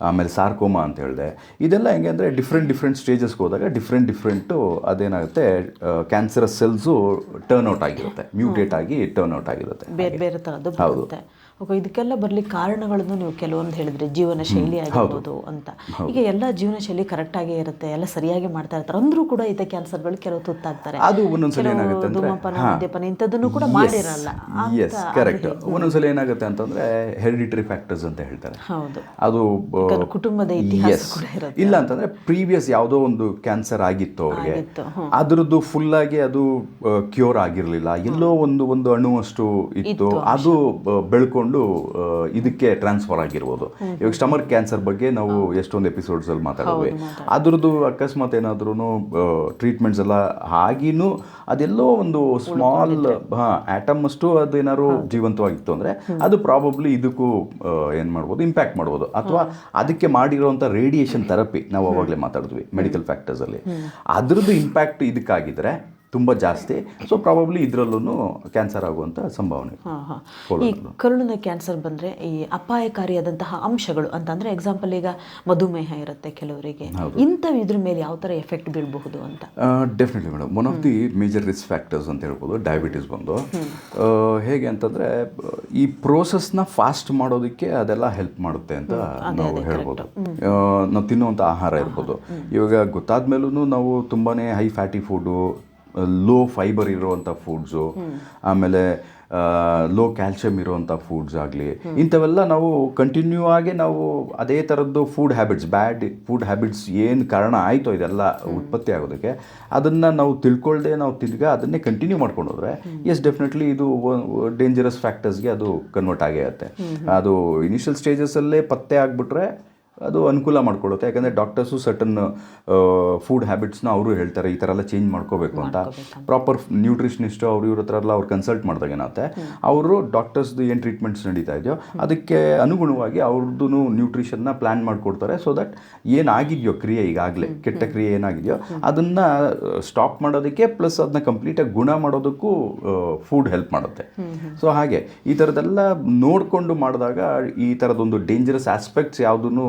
ಆಮೇಲೆ ಸಾರ್ಕೋಮಾ ಅಂತ ಹೇಳಿದೆ. ಇದೆಲ್ಲ ಹೆಂಗೆ ಅಂದರೆ ಡಿಫ್ರೆಂಟ್ ಡಿಫ್ರೆಂಟ್ ಸ್ಟೇಜಸ್ಗೆ ಹೋದಾಗ ಡಿಫ್ರೆಂಟ್ ಡಿಫ್ರೆಂಟು ಅದೇನಾಗುತ್ತೆ ಕ್ಯಾನ್ಸರಸ್ ಸೆಲ್ಸು ಟರ್ನ್ ಔಟ್ ಆಗಿರುತ್ತೆ. ಮ್ಯೂಟೇಟ್ ಆಗಿ ಟರ್ನ್ ಔಟ್ ಆಗಿರುತ್ತೆ. ಬೇರೆ ಬೇರೆ ಥರದ್ದು ಬರುತ್ತೆ. ಓಕೆ ಇದಕ್ಕೆಲ್ಲ ಬರ್ಲಿಕ್ಕೆ ಕಾರಣಗಳನ್ನು ನೀವು ಕೆಲವೊಂದು ಹೇಳಿದ್ರೆ ಜೀವನ ಶೈಲಿ ಆಗಿರ್ಬೋದು ಅಂತ. ಈಗ ಎಲ್ಲ ಜೀವನ ಶೈಲಿ ಕರೆಕ್ಟಾಗಿ ಇರುತ್ತೆ ಎಲ್ಲ ಸರಿಯಾಗಿ ಮಾಡ್ತಾ ಇರ್ತಾರೆ ಅಂದ್ರೂ ಕೂಡ ಇದೆ ಕ್ಯಾನ್ಸರ್ಗಳು ಕೆಲವು ತುತ್ತಾಗ್ತಾರೆ. ಅದು ಒಂದೊಂದ್ಸಲ ಏನಾಗುತ್ತೆ ಧೂಮಪಾನ ಮದ್ಯಪಾನ ಇಂಥದ್ದನ್ನು ಕೂಡ ಮಾಡಿರಲ್ಲ ಎಸ್ ಕರೆಕ್ಟ್ ಒಂದೊಂದ್ಸಲ ಏನಾಗುತ್ತೆ ಅಂತಂದ್ರೆ ಹೆರಿಡಿಟರಿ ಫ್ಯಾಕ್ಟರ್ಸ್ ಅಂತ ಹೇಳ್ತಾರೆ. ಹೌದು. ಅದು ಕುಟುಂಬದ ಇತಿಹಾಸ ಕೂಡ ಇರುತ್ತೆ. ಇಲ್ಲ ಅಂತಂದ್ರೆ ಪ್ರೀವಿಯಸ್ ಯಾವುದೋ ಒಂದು ಕ್ಯಾನ್ಸರ್ ಆಗಿತ್ತು ಅವ್ರಿಗೆ. ಅದರದ್ದು ಫುಲ್ ಆಗಿ ಅದು ಕ್ಯೂರ್ ಆಗಿರಲಿಲ್ಲ. ಎಲ್ಲೋ ಒಂದು ಒಂದು ಅಣುವಷ್ಟು ಇತ್ತು. ಅದು ಬೆಳ್ಕೊಂಡು ಆ, ಇದಕ್ಕೆ ಟ್ರಾನ್ಸ್ಫರ್ ಆಗಿರ್ಬೋದು. ಇವಾಗ ಸ್ಟಮಕ್ ಕ್ಯಾನ್ಸರ್ ಬಗ್ಗೆ ನಾವು ಎಷ್ಟೊಂದು ಎಪಿಸೋಡ್ಸ್ ಅಲ್ಲಿ ಮಾತಾಡಿದ್ವಿ. ಅದ್ರದ್ದು ಅಕಸ್ಮಾತ್ ಏನಾದ್ರೂ ಟ್ರೀಟ್ಮೆಂಟ್ಸ್ ಎಲ್ಲ ಆಗಿನೂ ಅದೆಲ್ಲೋ ಒಂದು ಸ್ಮಾಲ್ ಹಾ ಆಟಮ್ ಅಷ್ಟು ಅದೇನಾದ್ರು ಜೀವಂತವಾಗಿತ್ತು ಅಂದ್ರೆ ಅದು ಪ್ರಾಬಬ್ಲಿ ಇದಕ್ಕೂ ಏನು ಮಾಡ್ಬೋದು ಇಂಪ್ಯಾಕ್ಟ್ ಮಾಡ್ಬೋದು. ಅಥವಾ ಅದಕ್ಕೆ ಮಾಡಿರುವಂಥ ರೇಡಿಯೇಷನ್ ಥೆರಪಿ ನಾವು ಅವಾಗಲೇ ಮಾತಾಡಿದ್ವಿ ಮೆಡಿಕಲ್ ಫ್ಯಾಕ್ಟರ್ಸ್ ಅಲ್ಲಿ. ಅದ್ರದ್ದು ಇಂಪ್ಯಾಕ್ಟ್ ಇದಕ್ಕಾಗಿದ್ರೆ ತುಂಬ ಜಾಸ್ತಿ. ಸೊ ಪ್ರಾಬಬ್ಲಿ ಇದರಲ್ಲೂ ಕ್ಯಾನ್ಸರ್ ಆಗುವಂಥ ಸಂಭಾವನೆ ಈ ಕರುಳಿನ ಕ್ಯಾನ್ಸರ್ ಬಂದರೆ ಈ ಅಪಾಯಕಾರಿಯಾದಂತಹ ಅಂಶಗಳು ಅಂತಂದರೆ ಎಕ್ಸಾಂಪಲ್ ಈಗ ಮಧುಮೇಹ ಇರುತ್ತೆ ಕೆಲವರಿಗೆ. ಇಂಥವು ಇದ್ರ ಮೇಲೆ ಯಾವ ಥರ ಎಫೆಕ್ಟ್ ಬೀಳಬಹುದು ಅಂತ? Definitely madam one of the major risk factors ಅಂತ ಹೇಳ್ಬೋದು ಡಯಾಬಿಟಿಸ್ ಬಂದು. ಹೇಗೆ ಅಂತಂದರೆ ಈ ಪ್ರೋಸೆಸ್ನ ಫಾಸ್ಟ್ ಮಾಡೋದಕ್ಕೆ ಅದೆಲ್ಲ ಹೆಲ್ಪ್ ಮಾಡುತ್ತೆ ಅಂತ ನಾವು ಹೇಳ್ಬೋದು. ನಾವು ತಿನ್ನುವಂಥ ಆಹಾರ ಇರ್ಬೋದು. ಇವಾಗ ಗೊತ್ತಾದ ಮೇಲೂ ನಾವು ತುಂಬಾ high fatty food low fibre ಇರುವಂಥ ಫುಡ್ಸು ಆಮೇಲೆ ಲೋ ಕ್ಯಾಲ್ಶಿಯಂ ಇರುವಂಥ ಫುಡ್ಸ್ ಆಗಲಿ ಇಂಥವೆಲ್ಲ ನಾವು ಕಂಟಿನ್ಯೂ ಆಗಿ ನಾವು ಅದೇ ಥರದ್ದು food habits bad food habits ಏನು ಕಾರಣ ಆಯಿತು ಇದೆಲ್ಲ ಉತ್ಪತ್ತಿ ಆಗೋದಕ್ಕೆ ಅದನ್ನು ನಾವು ತಿಳ್ಕೊಳ್ದೆ ನಾವು ತಿರ್ಗಾ ಅದನ್ನೇ ಕಂಟಿನ್ಯೂ ಮಾಡ್ಕೊಂಡು ಹೋದರೆ ಎಸ್ ಡೆಫಿನೆಟ್ಲಿ ಇದು ಡೇಂಜರಸ್ ಫ್ಯಾಕ್ಟರ್ಸ್ಗೆ ಅದು ಕನ್ವರ್ಟ್ ಆಗೇ ಇರುತ್ತೆ. ಅದು ಇನಿಷಿಯಲ್ ಸ್ಟೇಜಸಲ್ಲೇ ಪತ್ತೆ ಆಗಿಬಿಟ್ರೆ ಅದು ಅನುಕೂಲ ಮಾಡ್ಕೊಳ್ಳುತ್ತೆ. ಯಾಕಂದರೆ ಡಾಕ್ಟರ್ಸು ಸರ್ಟನ್ ಫುಡ್ ಹ್ಯಾಬಿಟ್ಸ್ನ ಅವರು ಹೇಳ್ತಾರೆ ಈ ಥರ ಎಲ್ಲ ಚೇಂಜ್ ಮಾಡ್ಕೋಬೇಕು ಅಂತ. ಪ್ರಾಪರ್ ನ್ಯೂಟ್ರಿಷನಿಸ್ಟು ಅವರು ಇವ್ರ ಹತ್ರ ಎಲ್ಲ ಅವ್ರು ಕನ್ಸಲ್ಟ್ ಮಾಡಿದಾಗ ಏನಾಗುತ್ತೆ ಅವರು ಡಾಕ್ಟರ್ಸ್ದು ಏನು ಟ್ರೀಟ್ಮೆಂಟ್ಸ್ ನಡೀತಾ ಇದೆಯೋ ಅದಕ್ಕೆ ಅನುಗುಣವಾಗಿ ಅವ್ರದ್ದು ನ್ಯೂಟ್ರಿಷನ್ನ ಪ್ಲ್ಯಾನ್ ಮಾಡಿಕೊಡ್ತಾರೆ ಸೊ ದಟ್ ಏನಾಗಿದೆಯೋ ಕ್ರಿಯೆ ಈಗಾಗಲೇ ಕೆಟ್ಟ ಕ್ರಿಯೆ ಏನಾಗಿದೆಯೋ ಅದನ್ನು ಸ್ಟಾಪ್ ಮಾಡೋದಕ್ಕೆ ಪ್ಲಸ್ ಅದನ್ನ ಕಂಪ್ಲೀಟಾಗಿ ಗುಣ ಮಾಡೋದಕ್ಕೂ ಫುಡ್ ಹೆಲ್ಪ್ ಮಾಡುತ್ತೆ. ಸೊ ಹಾಗೆ ಈ ಥರದ್ದೆಲ್ಲ ನೋಡಿಕೊಂಡು ಮಾಡಿದಾಗ ಈ ಥರದೊಂದು ಡೇಂಜರಸ್ ಆಸ್ಪೆಕ್ಟ್ಸ್ ಯಾವುದೂ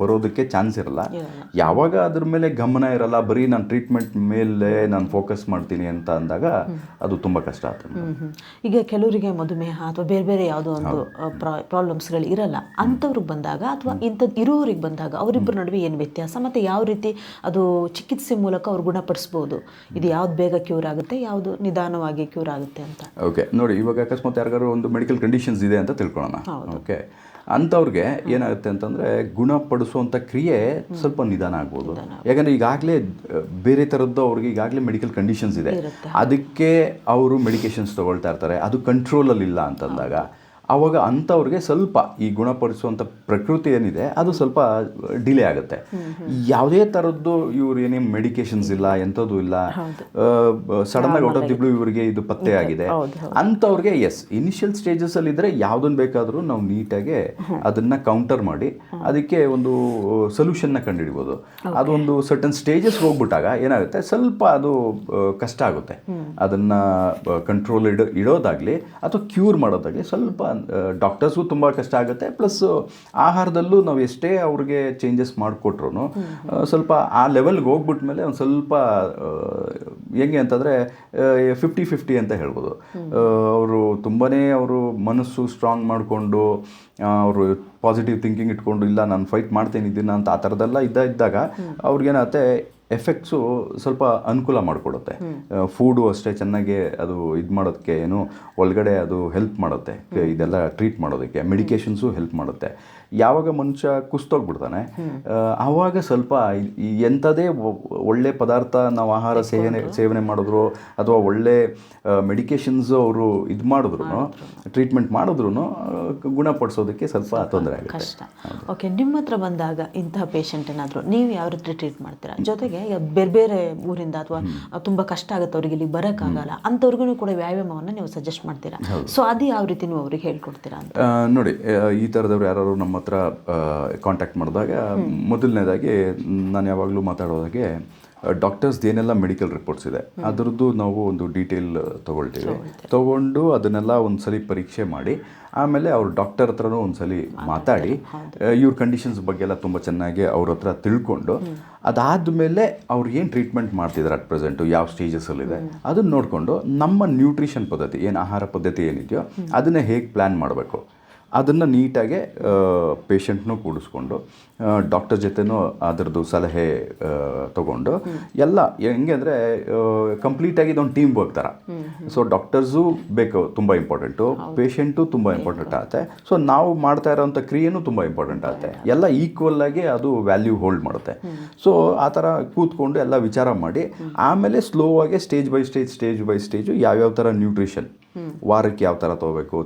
ಬರೋದಕ್ಕೆ ಚಾನ್ಸ್ ಇರಲ್ಲ. ಯಾವಾಗ ಅದ್ರ ಮೇಲೆ ಗಮನ ಇರಲ್ಲ ಬರೀ ನಾನು ಟ್ರೀಟ್ಮೆಂಟ್ ಮೇಲೆ ನಾನು ಫೋಕಸ್ ಮಾಡ್ತೀನಿ ಅಂತ ಅಂದಾಗ ಅದು ತುಂಬ ಕಷ್ಟ ಆಗ್ತದೆ. ಈಗ ಕೆಲವರಿಗೆ ಮಧುಮೇಹ ಅಥವಾ ಬೇರೆ ಬೇರೆ ಯಾವುದೋ ಒಂದು ಪ್ರಾಬ್ಲಮ್ಸ್ಗಳು ಇರಲ್ಲ. ಅಂಥವ್ರಿಗೆ ಬಂದಾಗ ಅಥವಾ ಇಂಥದ್ದು ಇರೋರಿಗೆ ಬಂದಾಗ ಅವರಿಬ್ಬರ ನಡುವೆ ಏನು ವ್ಯತ್ಯಾಸ? ಮತ್ತು ಯಾವ ರೀತಿ ಅದು ಚಿಕಿತ್ಸೆ ಮೂಲಕ ಅವ್ರು ಗುಣಪಡಿಸ್ಬೋದು? ಇದು ಯಾವ್ದು ಬೇಗ ಕ್ಯೂರ್ ಆಗುತ್ತೆ ಯಾವುದು ನಿಧಾನವಾಗಿ ಕ್ಯೂರ್ ಆಗುತ್ತೆ ಅಂತ? ಓಕೆ ನೋಡಿ ಇವಾಗ ಅಕಸ್ಮಾತ್ ಯಾರಿಗಾರು ಒಂದು ಮೆಡಿಕಲ್ ಕಂಡೀಷನ್ಸ್ ಇದೆ ಅಂತ ತಿಳ್ಕೊಳ್ಳೋಣ. ಓಕೆ ಅಂಥವ್ರಿಗೆ ಏನಾಗುತ್ತೆ ಅಂತಂದರೆ ಗುಣಪಡಿಸುವಂಥ ಕ್ರಿಯೆ ಸ್ವಲ್ಪ ನಿಧಾನ ಆಗ್ಬೋದು. ಯಾಕಂದರೆ ಈಗಾಗಲೇ ಬೇರೆ ಥರದ್ದು ಅವ್ರಿಗೆ ಈಗಾಗಲೇ ಮೆಡಿಕಲ್ ಕಂಡೀಷನ್ಸ್ ಇದೆ. ಅದಕ್ಕೆ ಅವರು ಮೆಡಿಕೇಶನ್ಸ್ ತೊಗೊಳ್ತಾ ಇರ್ತಾರೆ. ಅದು ಕಂಟ್ರೋಲಲ್ಲಿಲ್ಲ ಅಂತಂದಾಗ. ಆವಾಗ ಅಂಥವ್ರಿಗೆ ಸ್ವಲ್ಪ ಈ ಗುಣಪಡಿಸುವಂಥ ಪ್ರಕೃತಿ ಏನಿದೆ ಅದು ಸ್ವಲ್ಪ ಡಿಲೇ ಆಗುತ್ತೆ. ಯಾವುದೇ ಥರದ್ದು ಇವ್ರು ಏನೇನು ಮೆಡಿಕೇಶನ್ಸ್ ಇಲ್ಲ ಎಂಥದ್ದು ಇಲ್ಲ ಸಡನ್ ಆಗಿ ಔಟ್ ಆಫ್ ದಿ ಬ್ಲೂ ಇವರಿಗೆ ಇದು ಪತ್ತೆ ಆಗಿದೆ. ಅಂಥವ್ರಿಗೆ ಎಸ್ ಇನಿಷಿಯಲ್ ಸ್ಟೇಜಸ್ ಅಲ್ಲಿ ಇದ್ರೆ ಯಾವುದನ್ನು ಬೇಕಾದರೂ ನಾವು ನೀಟಾಗಿ ಅದನ್ನ ಕೌಂಟರ್ ಮಾಡಿ ಅದಕ್ಕೆ ಒಂದು ಸೊಲ್ಯೂಷನ್ನ ಕಂಡುಹಿಡಿಬೋದು. ಅದೊಂದು ಸರ್ಟನ್ ಸ್ಟೇಜಸ್ ಹೋಗ್ಬಿಟ್ಟಾಗ ಏನಾಗುತ್ತೆ ಸ್ವಲ್ಪ ಅದು ಕಷ್ಟ ಆಗುತ್ತೆ. ಅದನ್ನ ಕಂಟ್ರೋಲ್ ಇಡೋ ಇಡೋದಾಗ್ಲಿ ಅಥವಾ ಕ್ಯೂರ್ ಮಾಡೋದಾಗ್ಲಿ ಸ್ವಲ್ಪ ಡಾಕ್ಟರ್ಸ್ಗೂ ತುಂಬ ಕಷ್ಟ ಆಗುತ್ತೆ. ಪ್ಲಸ್ ಆಹಾರದಲ್ಲೂ ನಾವು ಎಷ್ಟೇ ಅವ್ರಿಗೆ ಚೇಂಜಸ್ ಮಾಡಿಕೊಟ್ರು ಸ್ವಲ್ಪ ಆ ಲೆವೆಲ್ಗೆ ಹೋಗ್ಬಿಟ್ಮೇಲೆ ಒಂದು ಸ್ವಲ್ಪ ಹೆಂಗೆ ಅಂತಂದರೆ ಫಿಫ್ಟಿ ಫಿಫ್ಟಿ ಅಂತ ಹೇಳ್ಬೋದು. ಅವರು ತುಂಬಾ ಅವರು ಮನಸ್ಸು ಸ್ಟ್ರಾಂಗ್ ಮಾಡಿಕೊಂಡು ಅವರು ಪಾಸಿಟಿವ್ ಥಿಂಕಿಂಗ್ ಇಟ್ಕೊಂಡು, ಇಲ್ಲ ನಾನು ಫೈಟ್ ಮಾಡ್ತೇನೆ ಇದನ್ನ ಅಂತ ಆ ಥರದ್ದೆಲ್ಲ ಇದ್ದ ಇದ್ದಾಗ, ಅವ್ರಿಗೇನಾಗುತ್ತೆ ಎಫೆಕ್ಟ್ಸು ಸ್ವಲ್ಪ ಅನುಕೂಲ ಮಾಡಿಕೊಡುತ್ತೆ. ಫೂಡು ಅಷ್ಟೇ ಚೆನ್ನಾಗಿ ಅದು ಇದು ಮಾಡೋದಕ್ಕೆ ಏನು ಒಳಗಡೆ ಅದು ಹೆಲ್ಪ್ ಮಾಡುತ್ತೆ. ಇದೆಲ್ಲ ಟ್ರೀಟ್ ಮಾಡೋದಕ್ಕೆ ಮೆಡಿಕೇಷನ್ಸು ಹೆಲ್ಪ್ ಮಾಡುತ್ತೆ. ಯಾವಾಗ ಮನುಷ್ಯ ಕುಸ್ತೋಗ್ಬಿಡ್ತಾನೆ? ಆವಾಗ ಸ್ವಲ್ಪ ಎಂಥದೇ ಒಳ್ಳೆ ಪದಾರ್ಥ ನಾವು ಆಹಾರ ಸೇವನೆ ಸೇವನೆ ಮಾಡಿದ್ರು ಅಥವಾ ಒಳ್ಳೆ ಮೆಡಿಕೇಶನ್ಸ್ ಅವರು ಇದು ಮಾಡಿದ್ರು. ಟ್ರೀಟ್ಮೆಂಟ್ ಮಾಡಿದ್ರು ಗುಣಪಡಿಸೋದಕ್ಕೆ ಸ್ವಲ್ಪ ತೊಂದರೆ ಆಗುತ್ತೆ. ಕಷ್ಟ. ಓಕೆ ನಿಮ್ಮ ಹತ್ರ ಬಂದಾಗ ಇಂತಹ ಪೇಷಂಟ್ ಏನಾದರೂ ನೀವು ಯಾವ ರೀತಿ ಟ್ರೀಟ್ ಮಾಡ್ತೀರಾ? ಜೊತೆಗೆ ಬೇರೆ ಬೇರೆ ಊರಿಂದ ಅಥವಾ ತುಂಬ ಕಷ್ಟ ಆಗುತ್ತೆ ಅವ್ರಿಗೆ ಇಲ್ಲಿ ಬರೋಕ್ಕಾಗಲ್ಲ ಅಂಥವ್ರಿಗೂ ಕೂಡ ವ್ಯಾಯಾಮವನ್ನು ನೀವು ಸಜೆಸ್ಟ್ ಮಾಡ್ತೀರಾ? ಸೊ ಅದು ಯಾವ ರೀತಿ ನೀವು ಅವ್ರಿಗೆ ಹೇಳ್ಕೊಡ್ತೀರಾ ಅಂತ? ನೋಡಿ ಈ ಥರದವ್ರು ಯಾರು ನಮ್ಮ ಹತ್ರ ಕಾಂಟ್ಯಾಕ್ಟ್ ಮಾಡಿದಾಗ ಮೊದಲನೇದಾಗಿ ನಾನು ಯಾವಾಗಲೂ ಮಾತಾಡೋದಾಗೆ ಡಾಕ್ಟರ್ಸ್ ಏನೆಲ್ಲ ಮೆಡಿಕಲ್ ರಿಪೋರ್ಟ್ಸ್ ಇದೆ ಅದರದ್ದು ನಾವು ಒಂದು ಡೀಟೇಲ್ ತೊಗೊಳ್ತೀವಿ. ತೊಗೊಂಡು ಅದನ್ನೆಲ್ಲ ಒಂದ್ಸಲಿ ಪರೀಕ್ಷೆ ಮಾಡಿ ಆಮೇಲೆ ಅವ್ರ ಡಾಕ್ಟರ್ ಹತ್ರನೂ ಒಂದ್ಸಲಿ ಮಾತಾಡಿ ಇವ್ರ ಕಂಡೀಷನ್ಸ್ ಬಗ್ಗೆ ಎಲ್ಲ ತುಂಬ ಚೆನ್ನಾಗಿ ಅವ್ರ ಹತ್ರ ತಿಳ್ಕೊಂಡು ಅದಾದಮೇಲೆ ಅವ್ರು ಏನು ಟ್ರೀಟ್ಮೆಂಟ್ ಮಾಡ್ತಿದ್ದಾರೆ ಅಟ್ ಪ್ರೆಸೆಂಟು ಯಾವ ಸ್ಟೇಜಸಲ್ಲಿದೆ ಅದನ್ನು ನೋಡಿಕೊಂಡು ನಮ್ಮ ನ್ಯೂಟ್ರಿಷನ್ ಪದ್ಧತಿ ಏನು ಆಹಾರ ಪದ್ಧತಿ ಏನಿದೆಯೋ ಅದನ್ನೇ ಹೇಗೆ ಪ್ಲ್ಯಾನ್ ಮಾಡಬೇಕು. ಅದನ್ನು ನೀಟಾಗೆ ಪೇಷಂಟ್ನೂ ಕೂಡಿಸ್ಕೊಂಡು ಡಾಕ್ಟರ್ ಜೊತೆನೂ ಅದರದ್ದು ಸಲಹೆ ತಗೊಂಡು ಎಲ್ಲ ಹೆಂಗೆ ಅಂದರೆ ಕಂಪ್ಲೀಟಾಗಿ ಇದೊಂದು ಟೀಮ್ ವರ್ಕ್ ಥರ ಸೊ ಡಾಕ್ಟರ್ಸು ಬೇಕು ತುಂಬ ಇಂಪಾರ್ಟೆಂಟು ಪೇಷಂಟು ತುಂಬ ಇಂಪಾರ್ಟೆಂಟ್ ಆಗುತ್ತೆ ಸೊ ನಾವು ಮಾಡ್ತಾ ಇರೋಂಥ ಕ್ರಿಯೆನೂ ತುಂಬ ಇಂಪಾರ್ಟೆಂಟ್ ಆಗುತ್ತೆ ಎಲ್ಲ ಈಕ್ವಲ್ ಆಗಿ ಅದು ವ್ಯಾಲ್ಯೂ ಹೋಲ್ಡ್ ಮಾಡುತ್ತೆ. ಸೊ ಆ ಥರ ಕೂತ್ಕೊಂಡು ಎಲ್ಲ ವಿಚಾರ ಮಾಡಿ ಆಮೇಲೆ ಸ್ಲೋ ಆಗಿ stage by stage stage by stage ಯಾವ್ಯಾವ ಥರ ನ್ಯೂಟ್ರಿಷನ್ ವಾರಕ್ಕೆ ಯಾವ ಥರ ತೊಗೋಬೇಕು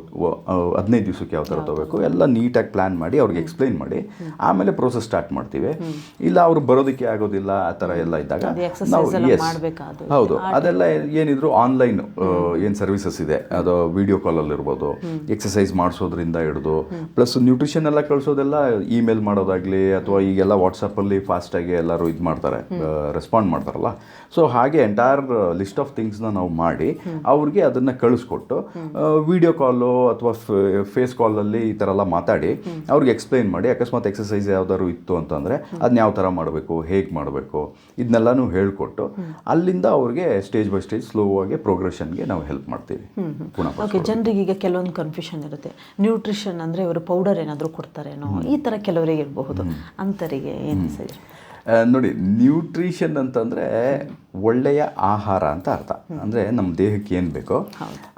ಹದಿನೈದು ದಿವಸಕ್ಕೆ ಯಾವ ಥರ ತೊಗೋಬೇಕು ಎಲ್ಲ ನೀಟಾಗಿ ಪ್ಲ್ಯಾನ್ ಮಾಡಿ ಅವ್ರಿಗೆ ಎಕ್ಸ್ಪ್ಲೈನ್ ಮಾಡಿ ಆಮೇಲೆ ಪ್ರೋಸೆಸ್ ಸ್ಟಾರ್ಟ್ ಮಾಡ್ತೀವಿ. ಇಲ್ಲ ಅವ್ರು ಬರೋದಕ್ಕೆ ಆಗೋದಿಲ್ಲ ಆ ಥರ ಎಲ್ಲ ಇದ್ದಾಗ ನಾವು ಎಸ್ ಹೌದು. ಅದೆಲ್ಲ ಏನಿದ್ರು ಆನ್ಲೈನ್ ಏನು ಸರ್ವಿಸಸ್ ಇದೆ ಅದು ವಿಡಿಯೋ ಕಾಲಲ್ಲಿ ಇರ್ಬೋದು ಎಕ್ಸಸೈಸ್ ಮಾಡಿಸೋದ್ರಿಂದ ಹಿಡಿದು ಪ್ಲಸ್ ನ್ಯೂಟ್ರಿಷನ್ ಎಲ್ಲ ಕಳಿಸೋದೆಲ್ಲ ಇಮೇಲ್ ಮಾಡೋದಾಗ್ಲಿ ಅಥವಾ ಈಗೆಲ್ಲ ವಾಟ್ಸಪ್ಪಲ್ಲಿ ಫಾಸ್ಟಾಗಿ ಎಲ್ಲರೂ ಇದು ಮಾಡ್ತಾರೆ ರೆಸ್ಪಾಂಡ್ ಮಾಡ್ತಾರಲ್ಲ. ಸೊ ಹಾಗೆ ಎಂಟೈರ್ ಲಿಸ್ಟ್ ಆಫ್ ಥಿಂಗ್ಸ್ನ ನಾವು ಮಾಡಿ ಅವ್ರಿಗೆ ಅದನ್ನು ಕಳಿಸ್ಕೊಟ್ಟು ವಿಡಿಯೋ ಕಾಲು ಅಥವಾ ಫೇಸ್ ಕಾಲಲ್ಲಿ ಈ ಥರ ಎಲ್ಲ ಮಾತಾಡಿ ಅವ್ರಿಗೆ ಎಕ್ಸ್ಪ್ಲೈನ್ ಮಾಡಿ ಅಕಸ್ಮಾತ್ ಎಕ್ಸಸೈಸ್ ಯಾವ್ದಾದ್ರು ಇತ್ತು ಅಂತಂದರೆ ಅದನ್ನ ಯಾವ ಥರ ಮಾಡಬೇಕು ಹೇಗೆ ಮಾಡಬೇಕು ಇದನ್ನೆಲ್ಲನೂ ಹೇಳಿಕೊಟ್ಟು ಅಲ್ಲಿಂದ ಅವ್ರಿಗೆ ಸ್ಟೇಜ್ ಬೈ ಸ್ಟೇಜ್ ಸ್ಲೋ ಆಗಿ ಪ್ರೋಗ್ರೆಷನ್ಗೆ ನಾವು ಹೆಲ್ಪ್ ಮಾಡ್ತೀವಿ. ಓಕೆ ಜನರಿಗೆ ಈಗ ಕೆಲವೊಂದು ಕನ್ಫ್ಯೂಷನ್ ಇರುತ್ತೆ. ನ್ಯೂಟ್ರಿಷನ್ ಅಂದರೆ ಇವರು ಪೌಡರ್ ಏನಾದರೂ ಕೊಡ್ತಾರೇನೋ ಈ ಥರ ಕೆಲವರಿಗೆ ಇರಬಹುದು. ಅಂಥವರಿಗೆ ಏನು ಆ, ನೋಡಿ ನ್ಯೂಟ್ರಿಷನ್ ಅಂತಂದರೆ ಒಳ್ಳೆಯ ಆಹಾರ ಅಂತ ಅರ್ಥ. ಅಂದರೆ ನಮ್ಮ ದೇಹಕ್ಕೆ ಏನು ಬೇಕೋ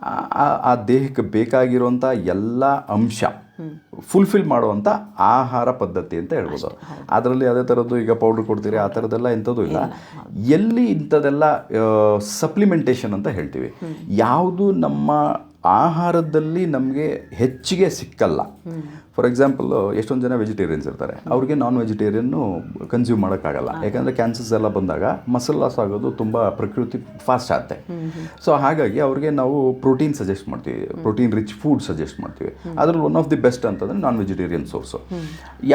ಆ- ದೇಹಕ್ಕೆ ಬೇಕಾಗಿರುವಂಥ ಎಲ್ಲ ಅಂಶ ಫುಲ್ಫಿಲ್ ಮಾಡುವಂಥ ಆಹಾರ ಪದ್ಧತಿ ಅಂತ ಹೇಳ್ಬೋದು. ಅದರಲ್ಲಿ ಅದೇ ಥರದ್ದು ಈಗ ಪೌಡ್ರ್ ಕೊಡ್ತೀರಿ ಆ ಥರದ್ದೆಲ್ಲ ಇಂಥದ್ದು ಇಲ್ಲ. ಎಲ್ಲಿ ಇಂಥದ್ದೆಲ್ಲ ಸಪ್ಲಿಮೆಂಟೇಷನ್ ಅಂತ ಹೇಳ್ತೀವಿ. ಯಾವುದು ನಮ್ಮ ಆಹಾರದಲ್ಲಿ ನಮಗೆ ಹೆಚ್ಚಿಗೆ ಸಿಕ್ಕಲ್ಲ ಫಾರ್ ಎಕ್ಸಾಂಪಲ್ ಎಷ್ಟೊಂದು ಜನ ವೆಜಿಟೇರಿಯನ್ಸ್ ಇರ್ತಾರೆ. ಅವ್ರಿಗೆ ನಾನ್ ವೆಜಿಟೇರಿಯನ್ನು ಕನ್ಸ್ಯೂಮ್ ಮಾಡೋಕ್ಕಾಗಲ್ಲ. ಯಾಕಂದರೆ ಕ್ಯಾನ್ಸರ್ಸ್ ಎಲ್ಲ ಬಂದಾಗ ಮಸಲ್ ಲಾಸ್ ಆಗೋದು ತುಂಬ ಪ್ರಕೃತಿ ಫಾಸ್ಟ್ ಆಗುತ್ತೆ. ಸೊ ಹಾಗಾಗಿ ಅವ್ರಿಗೆ ನಾವು ಪ್ರೋಟೀನ್ ಸಜೆಸ್ಟ್ ಮಾಡ್ತೀವಿ. ಪ್ರೋಟೀನ್ ರಿಚ್ ಫುಡ್ ಸಜೆಸ್ಟ್ ಮಾಡ್ತೀವಿ. ಅದ್ರಲ್ಲಿ ಒನ್ ಆಫ್ ದಿ ಬೆಸ್ಟ್ ಅಂತಂದರೆ ನಾನ್ ವೆಜಿಟೇರಿಯನ್ ಸೋರ್ಸು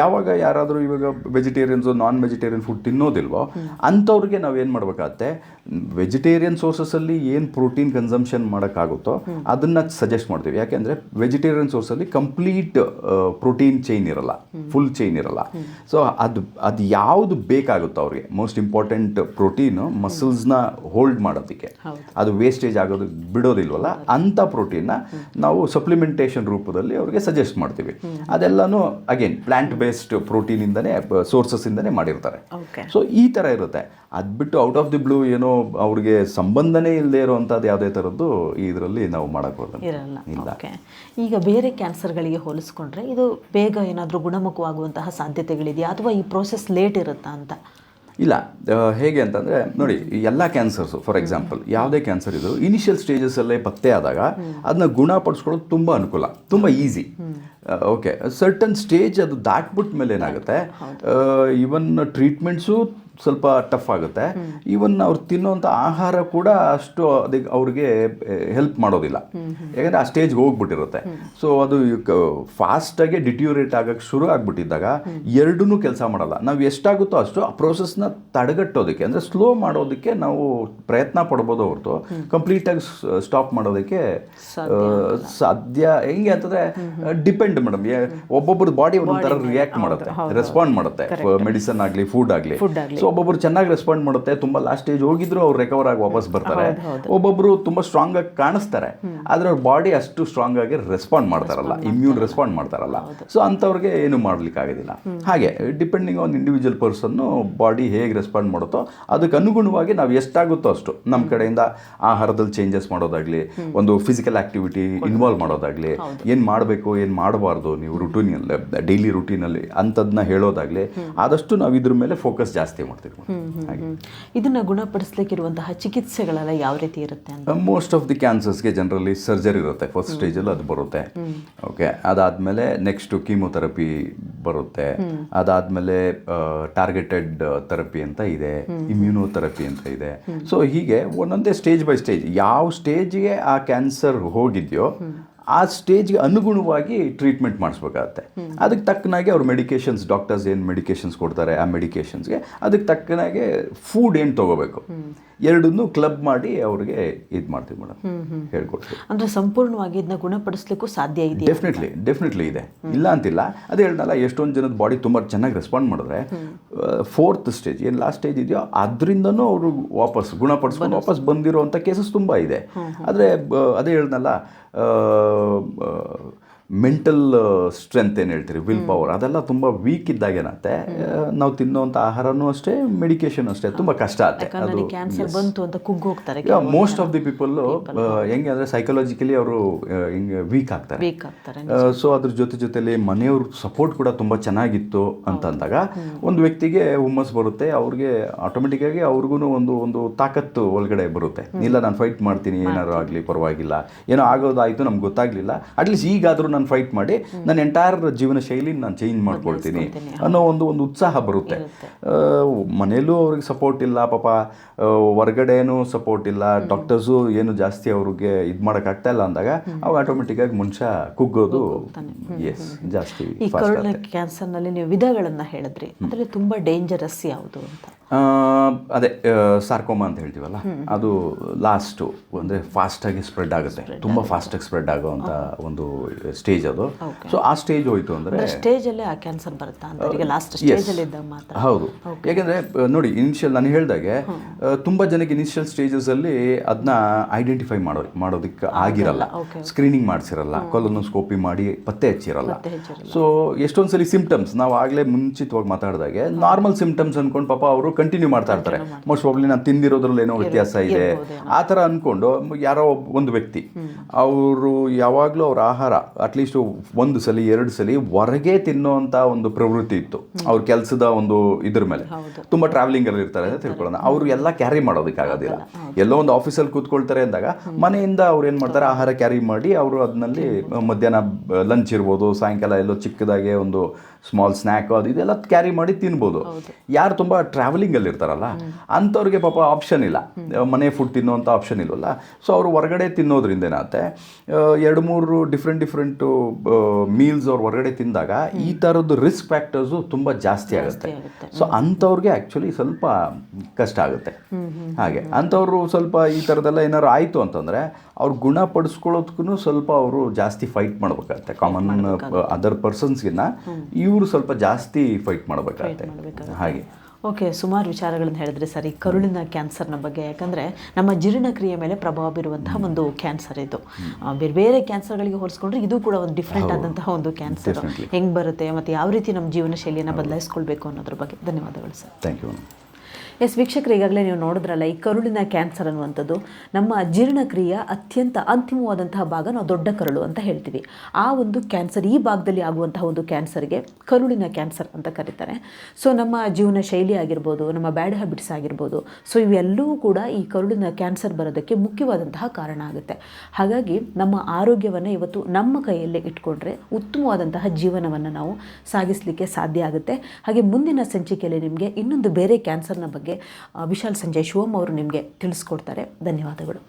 ಯಾವಾಗ ಯಾರಾದರೂ ಇವಾಗ ವೆಜಿಟೇರಿಯನ್ಸು ನಾನ್ ವೆಜಿಟೇರಿಯನ್ ಫುಡ್ ತಿನ್ನೋದಿಲ್ವೋ ಅಂಥವ್ರಿಗೆ ನಾವು ಏನು ಮಾಡಬೇಕಾಗತ್ತೆ? ವೆಜಿಟೇರಿಯನ್ ಸೋರ್ಸಸಲ್ಲಿ ಏನು ಪ್ರೋಟೀನ್ ಕನ್ಸಂಪ್ಷನ್ ಮಾಡೋಕ್ಕಾಗುತ್ತೋ ಅದನ್ನು ಸಜೆಸ್ಟ್ ಮಾಡ್ತೀವಿ. ಯಾಕೆಂದರೆ ವೆಜಿಟೇರಿಯನ್ ಸೋರ್ಸಲ್ಲಿ ಕಂಪ್ಲೀಟ್ ಪ್ರೋಟೀನ್ ಚೈನ್ ಇರಲ್ಲ ಫುಲ್ ಚೈನ್ ಇರಲ್ಲ. ಸೊ ಅದು ಅದು ಯಾವುದು ಬೇಕಾಗುತ್ತೆ ಅವ್ರಿಗೆ ಮೋಸ್ಟ್ ಇಂಪಾರ್ಟೆಂಟ್ ಪ್ರೋಟೀನು ಮಸಲ್ಸ್ನ ಹೋಲ್ಡ್ ಮಾಡೋದಕ್ಕೆ. ಅದು ವೇಸ್ಟೇಜ್ ಆಗೋದು ಬಿಡೋದಿಲ್ವಲ್ಲ ಅಂಥ ಪ್ರೋಟೀನ್ನ ನಾವು ಸಪ್ಲಿಮೆಂಟೇಷನ್ ರೂಪದಲ್ಲಿ ಅವ್ರಿಗೆ ಸಜೆಸ್ಟ್ ಮಾಡ್ತೀವಿ. ಅದೆಲ್ಲನೂ ಅಗೇನ್ ಪ್ಲಾಂಟ್ ಬೇಸ್ಡ್ ಪ್ರೋಟೀನಿಂದನೇ ಸೋರ್ಸಸ್ಸಿಂದನೇ ಮಾಡಿರ್ತಾರೆ. ಸೊ ಈ ಥರ ಇರುತ್ತೆ. ಅದು ಬಿಟ್ಟು ಔಟ್ ಆಫ್ ದಿ ಬ್ಲೂ ಏನೋ ಅವ್ರಿಗೆ ಸಂಬಂಧನೇ ಇಲ್ಲದೆ ಇರುವಂಥದ್ದು ಯಾವುದೇ ಥರದ್ದು ಇದರಲ್ಲಿ ನಾವು ಮಾಡಕ್ಕೆ ಹೋಗಲ್ಲ ಇರಲ್ಲ. ಓಕೆ ಈಗ ಬೇರೆ ಕ್ಯಾನ್ಸರ್ಗಳಿಗೆ ಹೋಲಿಸ್ಕೊಂಡ್ರೆ ಇದು ಬೇಗ ಏನಾದರೂ ಗುಣಮುಖವಾಗುವಂತಹ ಸಾಧ್ಯತೆಗಳಿದೆಯಾ? ಅಥವಾ ಈ ಪ್ರೋಸೆಸ್ ಲೇಟ್ ಇರುತ್ತಾ ಅಂತ? ಇಲ್ಲ ಹೇಗೆ ಅಂತಂದರೆ ನೋಡಿ ಎಲ್ಲ ಕ್ಯಾನ್ಸರ್ಸು ಫಾರ್ ಎಕ್ಸಾಂಪಲ್ ಯಾವುದೇ ಕ್ಯಾನ್ಸರ್ ಇದು ಇನಿಷಿಯಲ್ ಸ್ಟೇಜಸಲ್ಲೇ ಪತ್ತೆ ಆದಾಗ ಅದನ್ನ ಗುಣಪಡಿಸ್ಕೊಳ್ಳೋದು ತುಂಬ ಅನುಕೂಲ ತುಂಬ ಈಸಿ ಓಕೆ ಸರ್ಟನ್ ಸ್ಟೇಜ್ ಅದು ದಾಟ್ಬಿಟ್ಟ ಮೇಲೆ ಏನಾಗುತ್ತೆ? ಇವನ್ ಟ್ರೀಟ್ಮೆಂಟ್ಸು ಸ್ವಲ್ಪ ಟಫ್ ಆಗುತ್ತೆ. ಈವನ್ ಅವ್ರು ತಿನ್ನುವಂಥ ಆಹಾರ ಕೂಡ ಅಷ್ಟು ಅದಕ್ಕೆ ಅವ್ರಿಗೆ ಹೆಲ್ಪ್ ಮಾಡೋದಿಲ್ಲ. ಯಾಕಂದರೆ ಆ ಸ್ಟೇಜ್ಗೆ ಹೋಗ್ಬಿಟ್ಟಿರುತ್ತೆ. ಸೊ ಅದು ಫಾಸ್ಟಾಗಿ ಡಿಟ್ಯೂರೇಟ್ ಆಗೋಕ್ಕೆ ಶುರು ಆಗಿಬಿಟ್ಟಿದ್ದಾಗ ಎರಡೂ ಕೆಲಸ ಮಾಡಲ್ಲ. ನಾವು ಎಷ್ಟಾಗುತ್ತೋ ಅಷ್ಟು ಆ ಪ್ರೋಸೆಸ್ನ ತಡೆಗಟ್ಟೋದಕ್ಕೆ ಅಂದರೆ ಸ್ಲೋ ಮಾಡೋದಕ್ಕೆ ನಾವು ಪ್ರಯತ್ನ ಪಡ್ಬೋದು ಹೊರತು ಕಂಪ್ಲೀಟಾಗಿ ಸ್ಟಾಪ್ ಮಾಡೋದಕ್ಕೆ ಸಾಧ್ಯ ಹೆಂಗೆ ಅಂತಂದರೆ ಡಿಪೆಂಡ್ ಡಿಪೆಂಡ್ ಮೇಡಮ್. ಒಬ್ಬೊಬ್ಬರ ಬಾಡಿ ಒಂದೊಂದು ಥರ ರಿಯಾಕ್ಟ್ ಮಾಡುತ್ತೆ ರೆಸ್ಪಾಂಡ್ ಮಾಡುತ್ತೆ. ಮೆಡಿಸನ್ ಆಗಲಿ ಫುಡ್ ಆಗಲಿ. ಸೊ ಒಬ್ಬೊಬ್ರು ಚೆನ್ನಾಗಿ ರೆಸ್ಪಾಂಡ್ ಮಾಡುತ್ತೆ ತುಂಬಾ ಲಾಸ್ಟ್ ಸ್ಟೇಜ್ ಹೋಗಿದ್ರು ಅವ್ರು ರಿಕವರ್ ಆಗಿ ವಾಪಸ್ ಬರ್ತಾರೆ. ಒಬ್ಬೊಬ್ರು ತುಂಬಾ ಸ್ಟ್ರಾಂಗ್ ಆಗಿ ಕಾಣಿಸ್ತಾರೆ ಆದ್ರೆ ಅವ್ರ ಬಾಡಿ ಅಷ್ಟು ಸ್ಟ್ರಾಂಗ್ ಆಗಿ ರೆಸ್ಪಾಂಡ್ ಮಾಡ್ತಾರಲ್ಲ ಇಮ್ಯೂನ್ ರೆಸ್ಪಾಂಡ್ ಮಾಡ್ತಾರಲ್ಲ. ಸೊ ಅಂಥವ್ರಿಗೆ ಏನು ಮಾಡ್ಲಿಕ್ಕೆ ಆಗೋದಿಲ್ಲ. ಹಾಗೆ depending on individual person body ಹೇಗೆ ರೆಸ್ಪಾಂಡ್ ಮಾಡುತ್ತೋ ಅದಕ್ಕೆ ಅನುಗುಣವಾಗಿ ನಾವು ಎಷ್ಟಾಗುತ್ತೋ ಅಷ್ಟು. ನಮ್ಮ ಕಡೆಯಿಂದ ಆಹಾರದಲ್ಲಿ ಚೇಂಜಸ್ ಮಾಡೋದಾಗ್ಲಿ ಒಂದು ಫಿಸಿಕಲ್ ಆಕ್ಟಿವಿಟಿ ಇನ್ವಾಲ್ವ್ ಮಾಡೋದಾಗ್ಲಿ ಏನು ಮಾಡಬೇಕು ಏನು ಮಾಡಬಾರ್ದು ನೀವು ರುಟೀನಲ್ಲಿ ಡೈಲಿ ರುಟೀನಲ್ಲಿ ಅಂಥದ್ದನ್ನ ಹೇಳೋದಾಗಲಿ ಆದಷ್ಟು ನಾವು ಇದ್ರ ಮೇಲೆ ಫೋಕಸ್ ಜಾಸ್ತಿ ಮಾಡ್ತೀವಿ. ಹಾಗೆ. ಇದನ್ನ ಗುಣಪಡಿಸ್ಲಿಕ್ಕಿರುವಂತಹ ಚಿಕಿತ್ಸೆಗಳೆಲ್ಲ ಯಾವ ರೀತಿ ಇರುತ್ತೆ ಮೋಸ್ಟ್ ಆಫ್ ದಿ ಕ್ಯಾನ್ಸರ್ಸ್ಗೆ ಜನರಲಿ ಸರ್ಜರಿ ಇರುತ್ತೆ. ಫಸ್ಟ್ ಸ್ಟೇಜಲ್ಲಿ ಅದು ಬರುತ್ತೆ. ಓಕೆ ಅದಾದಮೇಲೆ ನೆಕ್ಸ್ಟು ಕೀಮೋಥೆರಪಿ ಬರುತ್ತೆ. ಅದಾದಮೇಲೆ ಟಾರ್ಗೆಟೆಡ್ ಥೆರಪಿ ಅಂತ ಇದೆ. ಇಮ್ಯುನೋಥೆರಪಿ ಅಂತ ಇದೆ. ಸೊ ಹೀಗೆ ಒಂದೊಂದೇ ಸ್ಟೇಜ್ ಬೈ ಸ್ಟೇಜ್ ಯಾವ ಸ್ಟೇಜ್ಗೆ ಆ ಕ್ಯಾನ್ಸರ್ ಹೋಗಿದೆಯೋ ಆ ಸ್ಟೇಜ್ಗೆ ಅನುಗುಣವಾಗಿ ಟ್ರೀಟ್ಮೆಂಟ್ ಮಾಡಿಸ್ಬೇಕಾಗತ್ತೆ. ಅದಕ್ಕೆ ತಕ್ಕನಾಗೆ ಅವ್ರು ಮೆಡಿಕೇಶನ್ಸ್ ಡಾಕ್ಟರ್ಸ್ ಏನು ಮೆಡಿಕೇಶನ್ಸ್ ಕೊಡ್ತಾರೆ ಆ ಮೆಡಿಕೇಷನ್ಸ್ಗೆ ಅದಕ್ಕೆ ತಕ್ಕನಾಗೆ ಫುಡ್ ಏನು ತೊಗೋಬೇಕು. ಎರಡನ್ನೂ ಕ್ಲಬ್ ಮಾಡಿ ಅವ್ರಿಗೆ ಇದು ಮಾಡ್ತೀವಿ ಮೇಡಮ್. ಹೇಳ್ಕೊಡ್ತೀವಿ. ಅಂದರೆ ಸಂಪೂರ್ಣವಾಗಿ ಇದನ್ನ ಗುಣಪಡಿಸ್ಲಿಕ್ಕೂ ಸಾಧ್ಯ ಇದೆ ಡೆಫಿನೆಟ್ಲಿ ಡೆಫಿನೆಟ್ಲಿ ಇದೆ. ಇಲ್ಲ ಅಂತಿಲ್ಲ. ಅದೇ ಹೇಳ್ದಲ್ಲ ಎಷ್ಟೊಂದು ಜನದ ಬಾಡಿ ತುಂಬ ಚೆನ್ನಾಗಿ ರೆಸ್ಪಾಂಡ್ ಮಾಡಿದ್ರೆ ಫೋರ್ತ್ ಸ್ಟೇಜ್ ಏನು ಲಾಸ್ಟ್ ಸ್ಟೇಜ್ ಇದೆಯೋ ಅದರಿಂದನೂ ಅವರು ವಾಪಸ್ ಗುಣಪಡಿಸ್ಕೊಂಡು ವಾಪಸ್ ಬಂದಿರೋವಂಥ ಕೇಸಸ್ ತುಂಬ ಇದೆ. ಆದರೆ ಅದೇ ಹೇಳ್ದಲ್ಲ uh, uh ಮೆಂಟಲ್ ಸ್ಟ್ರೆಂತ್ ಏನು ಹೇಳ್ತೀರಿ? ವಿಲ್ ಪವರ್ ಅದೆಲ್ಲ ತುಂಬ ವೀಕ್ ಇದ್ದಾಗ ಏನತ್ತೆ ನಾವು ತಿನ್ನುವಂಥ ಆಹಾರನೂ ಅಷ್ಟೇ ಮೆಡಿಕೇಶನ್ ಅಷ್ಟೇ. ತುಂಬ ಕಷ್ಟ ಆಗುತ್ತೆ ಅದು ಕ್ಯಾನ್ಸರ್ ಬಂತು ಅಂತ ಕುಗ್ಗು ಹೋಗ್ತಾರೆ ಮೋಸ್ಟ್ ಆಫ್ ದಿ ಪೀಪಲ್ ಹೆಂಗೆ ಅಂದರೆ ಸೈಕಲಾಜಿಕಲಿ ಅವರು ಹಿಂಗೆ ವೀಕ್ ಆಗ್ತಾರೆ. ವೀಕ್ ಆಗ್ತಾರೆ ಸೊ ಅದ್ರ ಜೊತೆ ಜೊತೆಲಿ ಮನೆಯವ್ರ ಸಪೋರ್ಟ್ ಕೂಡ ತುಂಬ ಚೆನ್ನಾಗಿತ್ತು ಅಂತ ಅಂದಾಗ ಒಂದು ವ್ಯಕ್ತಿಗೆ ಹುಮ್ಮಸ್ ಬರುತ್ತೆ ಅವ್ರಿಗೆ ಆಟೋಮೆಟಿಕ್ಕಾಗಿ ಅವ್ರಿಗೂ ಒಂದು ಒಂದು ತಾಕತ್ತು ಒಳಗಡೆ ಬರುತ್ತೆ. ಇಲ್ಲ ನಾನು ಫೈಟ್ ಮಾಡ್ತೀನಿ ಏನಾರು ಆಗಲಿ ಪರವಾಗಿಲ್ಲ ಏನೋ ಆಗೋದಾಯಿತು ನಮ್ಗೆ ಗೊತ್ತಾಗಲಿಲ್ಲ. ಅಟ್ಲೀಸ್ಟ್ ಈಗಾದರೂ ನಾನು ಫೈಟ್ ಮಾಡಿ ನನ್ನ ಎಂಟೈರ್ ಜೀವನ ಶೈಲಿ ನಾನು ಚೇಂಜ್ ಮಾಡ್ಕೊಳ್ತೀನಿ ಅನ್ನೋ ಒಂದು ಒಂದು ಉತ್ಸಾಹ ಬರುತ್ತೆ. ಮನೆಯಲ್ಲೂ ಅವ್ರಿಗೆ ಸಪೋರ್ಟ್ ಇಲ್ಲ ಪಾಪ ಹೊರಗಡೆನೂ ಸಪೋರ್ಟ್ ಇಲ್ಲ ಡಾಕ್ಟರ್ಸು ಏನು ಜಾಸ್ತಿ ಅವ್ರಿಗೆ ಇದು ಮಾಡೋಕ್ಕಾಗ್ತಾ ಇಲ್ಲ ಅಂದಾಗ ಅವಾಗ ಆಟೋಮೆಟಿಕ್ಕಾಗಿ ಮನುಷ್ಯ ಕುಗ್ಗೋದು ಎಸ್ ಜಾಸ್ತಿ ಈ ಕರುಳಿನ ಕ್ಯಾನ್ಸರ್ನಲ್ಲಿ ನೀವು ವಿಧಗಳನ್ನ ಹೇಳಿದ್ರಿ. ಅದರಲ್ಲಿ ತುಂಬ ಡೇಂಜರಸ್ ಯಾವುದು ಅಂತ? ಅದೇ ಸಾರ್ಕೋಮಾ ಅಂತ ಹೇಳ್ತೀವಲ್ಲ? ಅದು ಲಾಸ್ಟು ಅಂದರೆ ಫಾಸ್ಟಾಗಿ ಸ್ಪ್ರೆಡ್ ಆಗುತ್ತೆ. ತುಂಬ ಫಾಸ್ಟಾಗಿ ಸ್ಪ್ರೆಡ್ ಅಂತ ಒಂದು ಸ್ಟೇಜ್ ಅದು. ಸೊ ಆ ಸ್ಟೇಜ್ ಹೋಯ್ತು ಅಂದರೆ ಸ್ಟೇಜ್ ಅಲ್ಲೇ ಆ ಕ್ಯಾನ್ಸರ್ ಬರುತ್ತಾ ಅಂತ. ಈಗ ಲಾಸ್ಟ್ ಸ್ಟೇಜ್ ಅಲ್ಲಿ ಇದ್ದಾಗ ಮಾತ್ರ. ಹೌದು. ಯಾಕೆಂದ್ರೆ ನೋಡಿ ಇನಿಷಿಯಲ್ ನಾನು ಹೇಳ್ದಾಗೆ ತುಂಬಾ ಜನಕ್ಕೆ ಇನಿಷಿಯಲ್ ಸ್ಟೇಜಸ್ ಅಲ್ಲಿ ಅದನ್ನ ಐಡೆಂಟಿಫೈ ಮಾಡೋ ಮಾಡೋದಕ್ಕೆ ಆಗಿರಲ್ಲ. ಸ್ಕ್ರೀನಿಂಗ್ ಮಾಡಿಸಿರಲ್ಲ. ಸ್ಕೋಪಿ ಮಾಡಿ ಪತ್ತೆ ಹಚ್ಚಿರಲ್ಲ. ಸೊ ಎಷ್ಟೊಂದ್ಸಲಿ ಸಿಂಪ್ಟಮ್ಸ್ ನಾವು ಆಗಲೇ ಮುಂಚಿತವಾಗಿ ಮಾತಾಡಿದಾಗೆ ನಾರ್ಮಲ್ ಸಿಂಪ್ಟಮ್ಸ್ ಅನ್ಕೊಂಡು ಪಾಪ ಅವರು ಕಂಟಿನ್ಯೂ ಮಾಡ್ತಾ ಇರ್ತಾರೆ. ಮೋಸ್ಟ್ ಪ್ರಾಬ್ಲಿ ನಾನು ತಿಂದಿರೋದ್ರಲ್ಲಿ ಏನೋ ವ್ಯತ್ಯಾಸ ಇದೆ. ಆ ಥರ ಅನ್ಕೊಂಡು ಯಾರೋ ಒಬ್ಬ- ಒಂದು ವ್ಯಕ್ತಿ ಅವರು ಯಾವಾಗಲೂ ಅವ್ರ ಆಹಾರ ಅಟ್ಲೀಸ್ಟ್ ಒಂದು ಸಲ ಎರಡು ಸಲ ಹೊರಗೆ ತಿನ್ನೋಂಥ ಒಂದು ಪ್ರವೃತ್ತಿ ಇತ್ತು. ಅವ್ರ ಕೆಲಸದ ಒಂದು ಇದ್ರ ಮೇಲೆ. ತುಂಬ ಟ್ರಾವೆಲಿಂಗ್ ಅಲ್ಲಿ ಇರ್ತಾರೆ ಅಂತ ತಿಳ್ಕೊಳ್ಳೋಣ. ಅವರು ಎಲ್ಲ ಕ್ಯಾರಿ ಮಾಡೋದಕ್ಕಾಗೋದಿಲ್ಲ. ಎಲ್ಲೋ ಒಂದು ಆಫೀಸಲ್ಲಿ ಕೂತ್ಕೊಳ್ತಾರೆ ಅಂದಾಗ ಮನೆಯಿಂದ ಅವ್ರು ಏನು ಮಾಡ್ತಾರೆ? ಆಹಾರ ಕ್ಯಾರಿ ಮಾಡಿ ಅವರು ಅದನ್ನಲ್ಲಿ ಮಧ್ಯಾಹ್ನ ಲಂಚ್ ಇರ್ಬೋದು ಸಾಯಂಕಾಲ ಎಲ್ಲೋ ಚಿಕ್ಕದಾಗೆ ಒಂದು ಸ್ಮಾಲ್ ಸ್ನ್ಯಾಕ್ ಅದು ಇದೆಲ್ಲ ಕ್ಯಾರಿ ಮಾಡಿ ತಿನ್ಬೋದು. ಯಾರು ತುಂಬ ಟ್ರಾವೆಲಿಂಗಲ್ಲಿ ಇರ್ತಾರಲ್ಲ ಅಂಥವ್ರಿಗೆ ಪಾಪ ಆಪ್ಷನ್ ಇಲ್ಲ. ಮನೆ ಫುಡ್ ತಿನ್ನುವಂಥ ಆಪ್ಷನ್ ಇಲ್ಲವಲ್ಲ. ಸೊ ಅವರು ಹೊರಗಡೆ ತಿನ್ನೋದ್ರಿಂದ ಏನಾಗುತ್ತೆ ಎರಡು ಮೂರು ಡಿಫ್ರೆಂಟ್ ಡಿಫ್ರೆಂಟು ಮೀಲ್ಸ್ ಅವ್ರು ಹೊರಗಡೆ ತಿಂದಾಗ ಈ ಥರದ್ದು ರಿಸ್ಕ್ ಫ್ಯಾಕ್ಟರ್ಸು ತುಂಬ ಜಾಸ್ತಿ ಆಗುತ್ತೆ. ಸೊ ಅಂಥವ್ರಿಗೆ ಆ್ಯಕ್ಚುಲಿ ಸ್ವಲ್ಪ ಕಷ್ಟ ಆಗುತ್ತೆ. ಹಾಗೆ ಅಂಥವ್ರು ಸ್ವಲ್ಪ ಈ ಥರದ್ದೆಲ್ಲ ಏನಾದ್ರು ಆಯಿತು ಅಂತಂದರೆ ಅವ್ರು ಗುಣಪಡಿಸ್ಕೊಳ್ಳೋದಕ್ಕೂ ಸ್ವಲ್ಪ ಅವರು ಜಾಸ್ತಿ ಫೈಟ್ ಮಾಡ್ಬೇಕಾಗತ್ತೆ. ಕಾಮನ್ ಅದರ್ ಪರ್ಸನ್ಸ್ಗಿನ್ನ ಇವರು ಸ್ವಲ್ಪ ಜಾಸ್ತಿ ಫೈಟ್ ಮಾಡಬೇಕಾಗತ್ತೆ. ಹಾಗೆ. ಓಕೆ ಸುಮಾರು ವಿಚಾರಗಳನ್ನು ಹೇಳಿದ್ರೆ ಸರಿ. ಕರುಳಿನ ಕ್ಯಾನ್ಸರ್ನ ಬಗ್ಗೆ. ಯಾಕಂದರೆ ನಮ್ಮ ಜೀರ್ಣಕ್ರಿಯೆ ಮೇಲೆ ಪ್ರಭಾವ ಬೀರುವಂತಹ ಒಂದು ಕ್ಯಾನ್ಸರ್ ಇದು. ಬೇರೆ ಬೇರೆ ಕ್ಯಾನ್ಸರ್ಗಳಿಗೆ ಹೋಲಿಸ್ಕೊಂಡ್ರೆ ಇದು ಕೂಡ ಒಂದು ಡಿಫ್ರೆಂಟ್ ಆದಂತಹ ಒಂದು ಕ್ಯಾನ್ಸರ್ ಹೆಂಗೆ ಬರುತ್ತೆ ಮತ್ತು ಯಾವ ರೀತಿ ನಮ್ಮ ಜೀವನ ಶೈಲಿಯನ್ನು ಬದಲಾಯಿಸ್ಕೊಳ್ಬೇಕು ಅನ್ನೋದ್ರ ಬಗ್ಗೆ. ಧನ್ಯವಾದಗಳು ಸರ್. ಥ್ಯಾಂಕ್ ಯು ಎಸ್ ವೀಕ್ಷಕರು, ಈಗಾಗಲೇ ನೀವು ನೋಡಿದ್ರಲ್ಲ, ಈ ಕರುಳಿನ ಕ್ಯಾನ್ಸರ್ ಅನ್ನುವಂಥದ್ದು ನಮ್ಮ ಜೀರ್ಣಕ್ರಿಯೆ ಅತ್ಯಂತ ಅಂತಿಮವಾದಂತಹ ಭಾಗ, ನಾವು ದೊಡ್ಡ ಕರುಳು ಅಂತ ಹೇಳ್ತೀವಿ. ಆ ಒಂದು ಕ್ಯಾನ್ಸರ್, ಈ ಭಾಗದಲ್ಲಿ ಆಗುವಂತಹ ಒಂದು ಕ್ಯಾನ್ಸರ್ಗೆ ಕರುಳಿನ ಕ್ಯಾನ್ಸರ್ ಅಂತ ಕರೀತಾರೆ. ಸೊ, ನಮ್ಮ ಜೀವನ ಶೈಲಿ ಆಗಿರ್ಬೋದು, ನಮ್ಮ ಬ್ಯಾಡ್ ಹ್ಯಾಬಿಟ್ಸ್ ಆಗಿರ್ಬೋದು, ಸೊ, ಇವೆಲ್ಲವೂ ಕೂಡ ಈ ಕರುಳಿನ ಕ್ಯಾನ್ಸರ್ ಬರೋದಕ್ಕೆ ಮುಖ್ಯವಾದಂತಹ ಕಾರಣ ಆಗುತ್ತೆ. ಹಾಗಾಗಿ ನಮ್ಮ ಆರೋಗ್ಯವನ್ನು ಇವತ್ತು ನಮ್ಮ ಕೈಯಲ್ಲೇ ಇಟ್ಕೊಂಡ್ರೆ ಉತ್ತಮವಾದಂತಹ ಜೀವನವನ್ನು ನಾವು ಸಾಗಿಸಲಿಕ್ಕೆ ಸಾಧ್ಯ ಆಗುತ್ತೆ. ಹಾಗೆ ಮುಂದಿನ ಸಂಚಿಕೆಯಲ್ಲಿ ನಿಮಗೆ ಇನ್ನೊಂದು ಬೇರೆ ಕ್ಯಾನ್ಸರ್ನ ಬಗ್ಗೆ ಆ, ವಿಶಾಲ್ ಸಂಜಯ್ ಶಿವಮ್ ಅವರು ನಿಮಗೆ ತಿಳಿಸ್ಕೊಡ್ತಾರೆ. ಧನ್ಯವಾದಗಳು.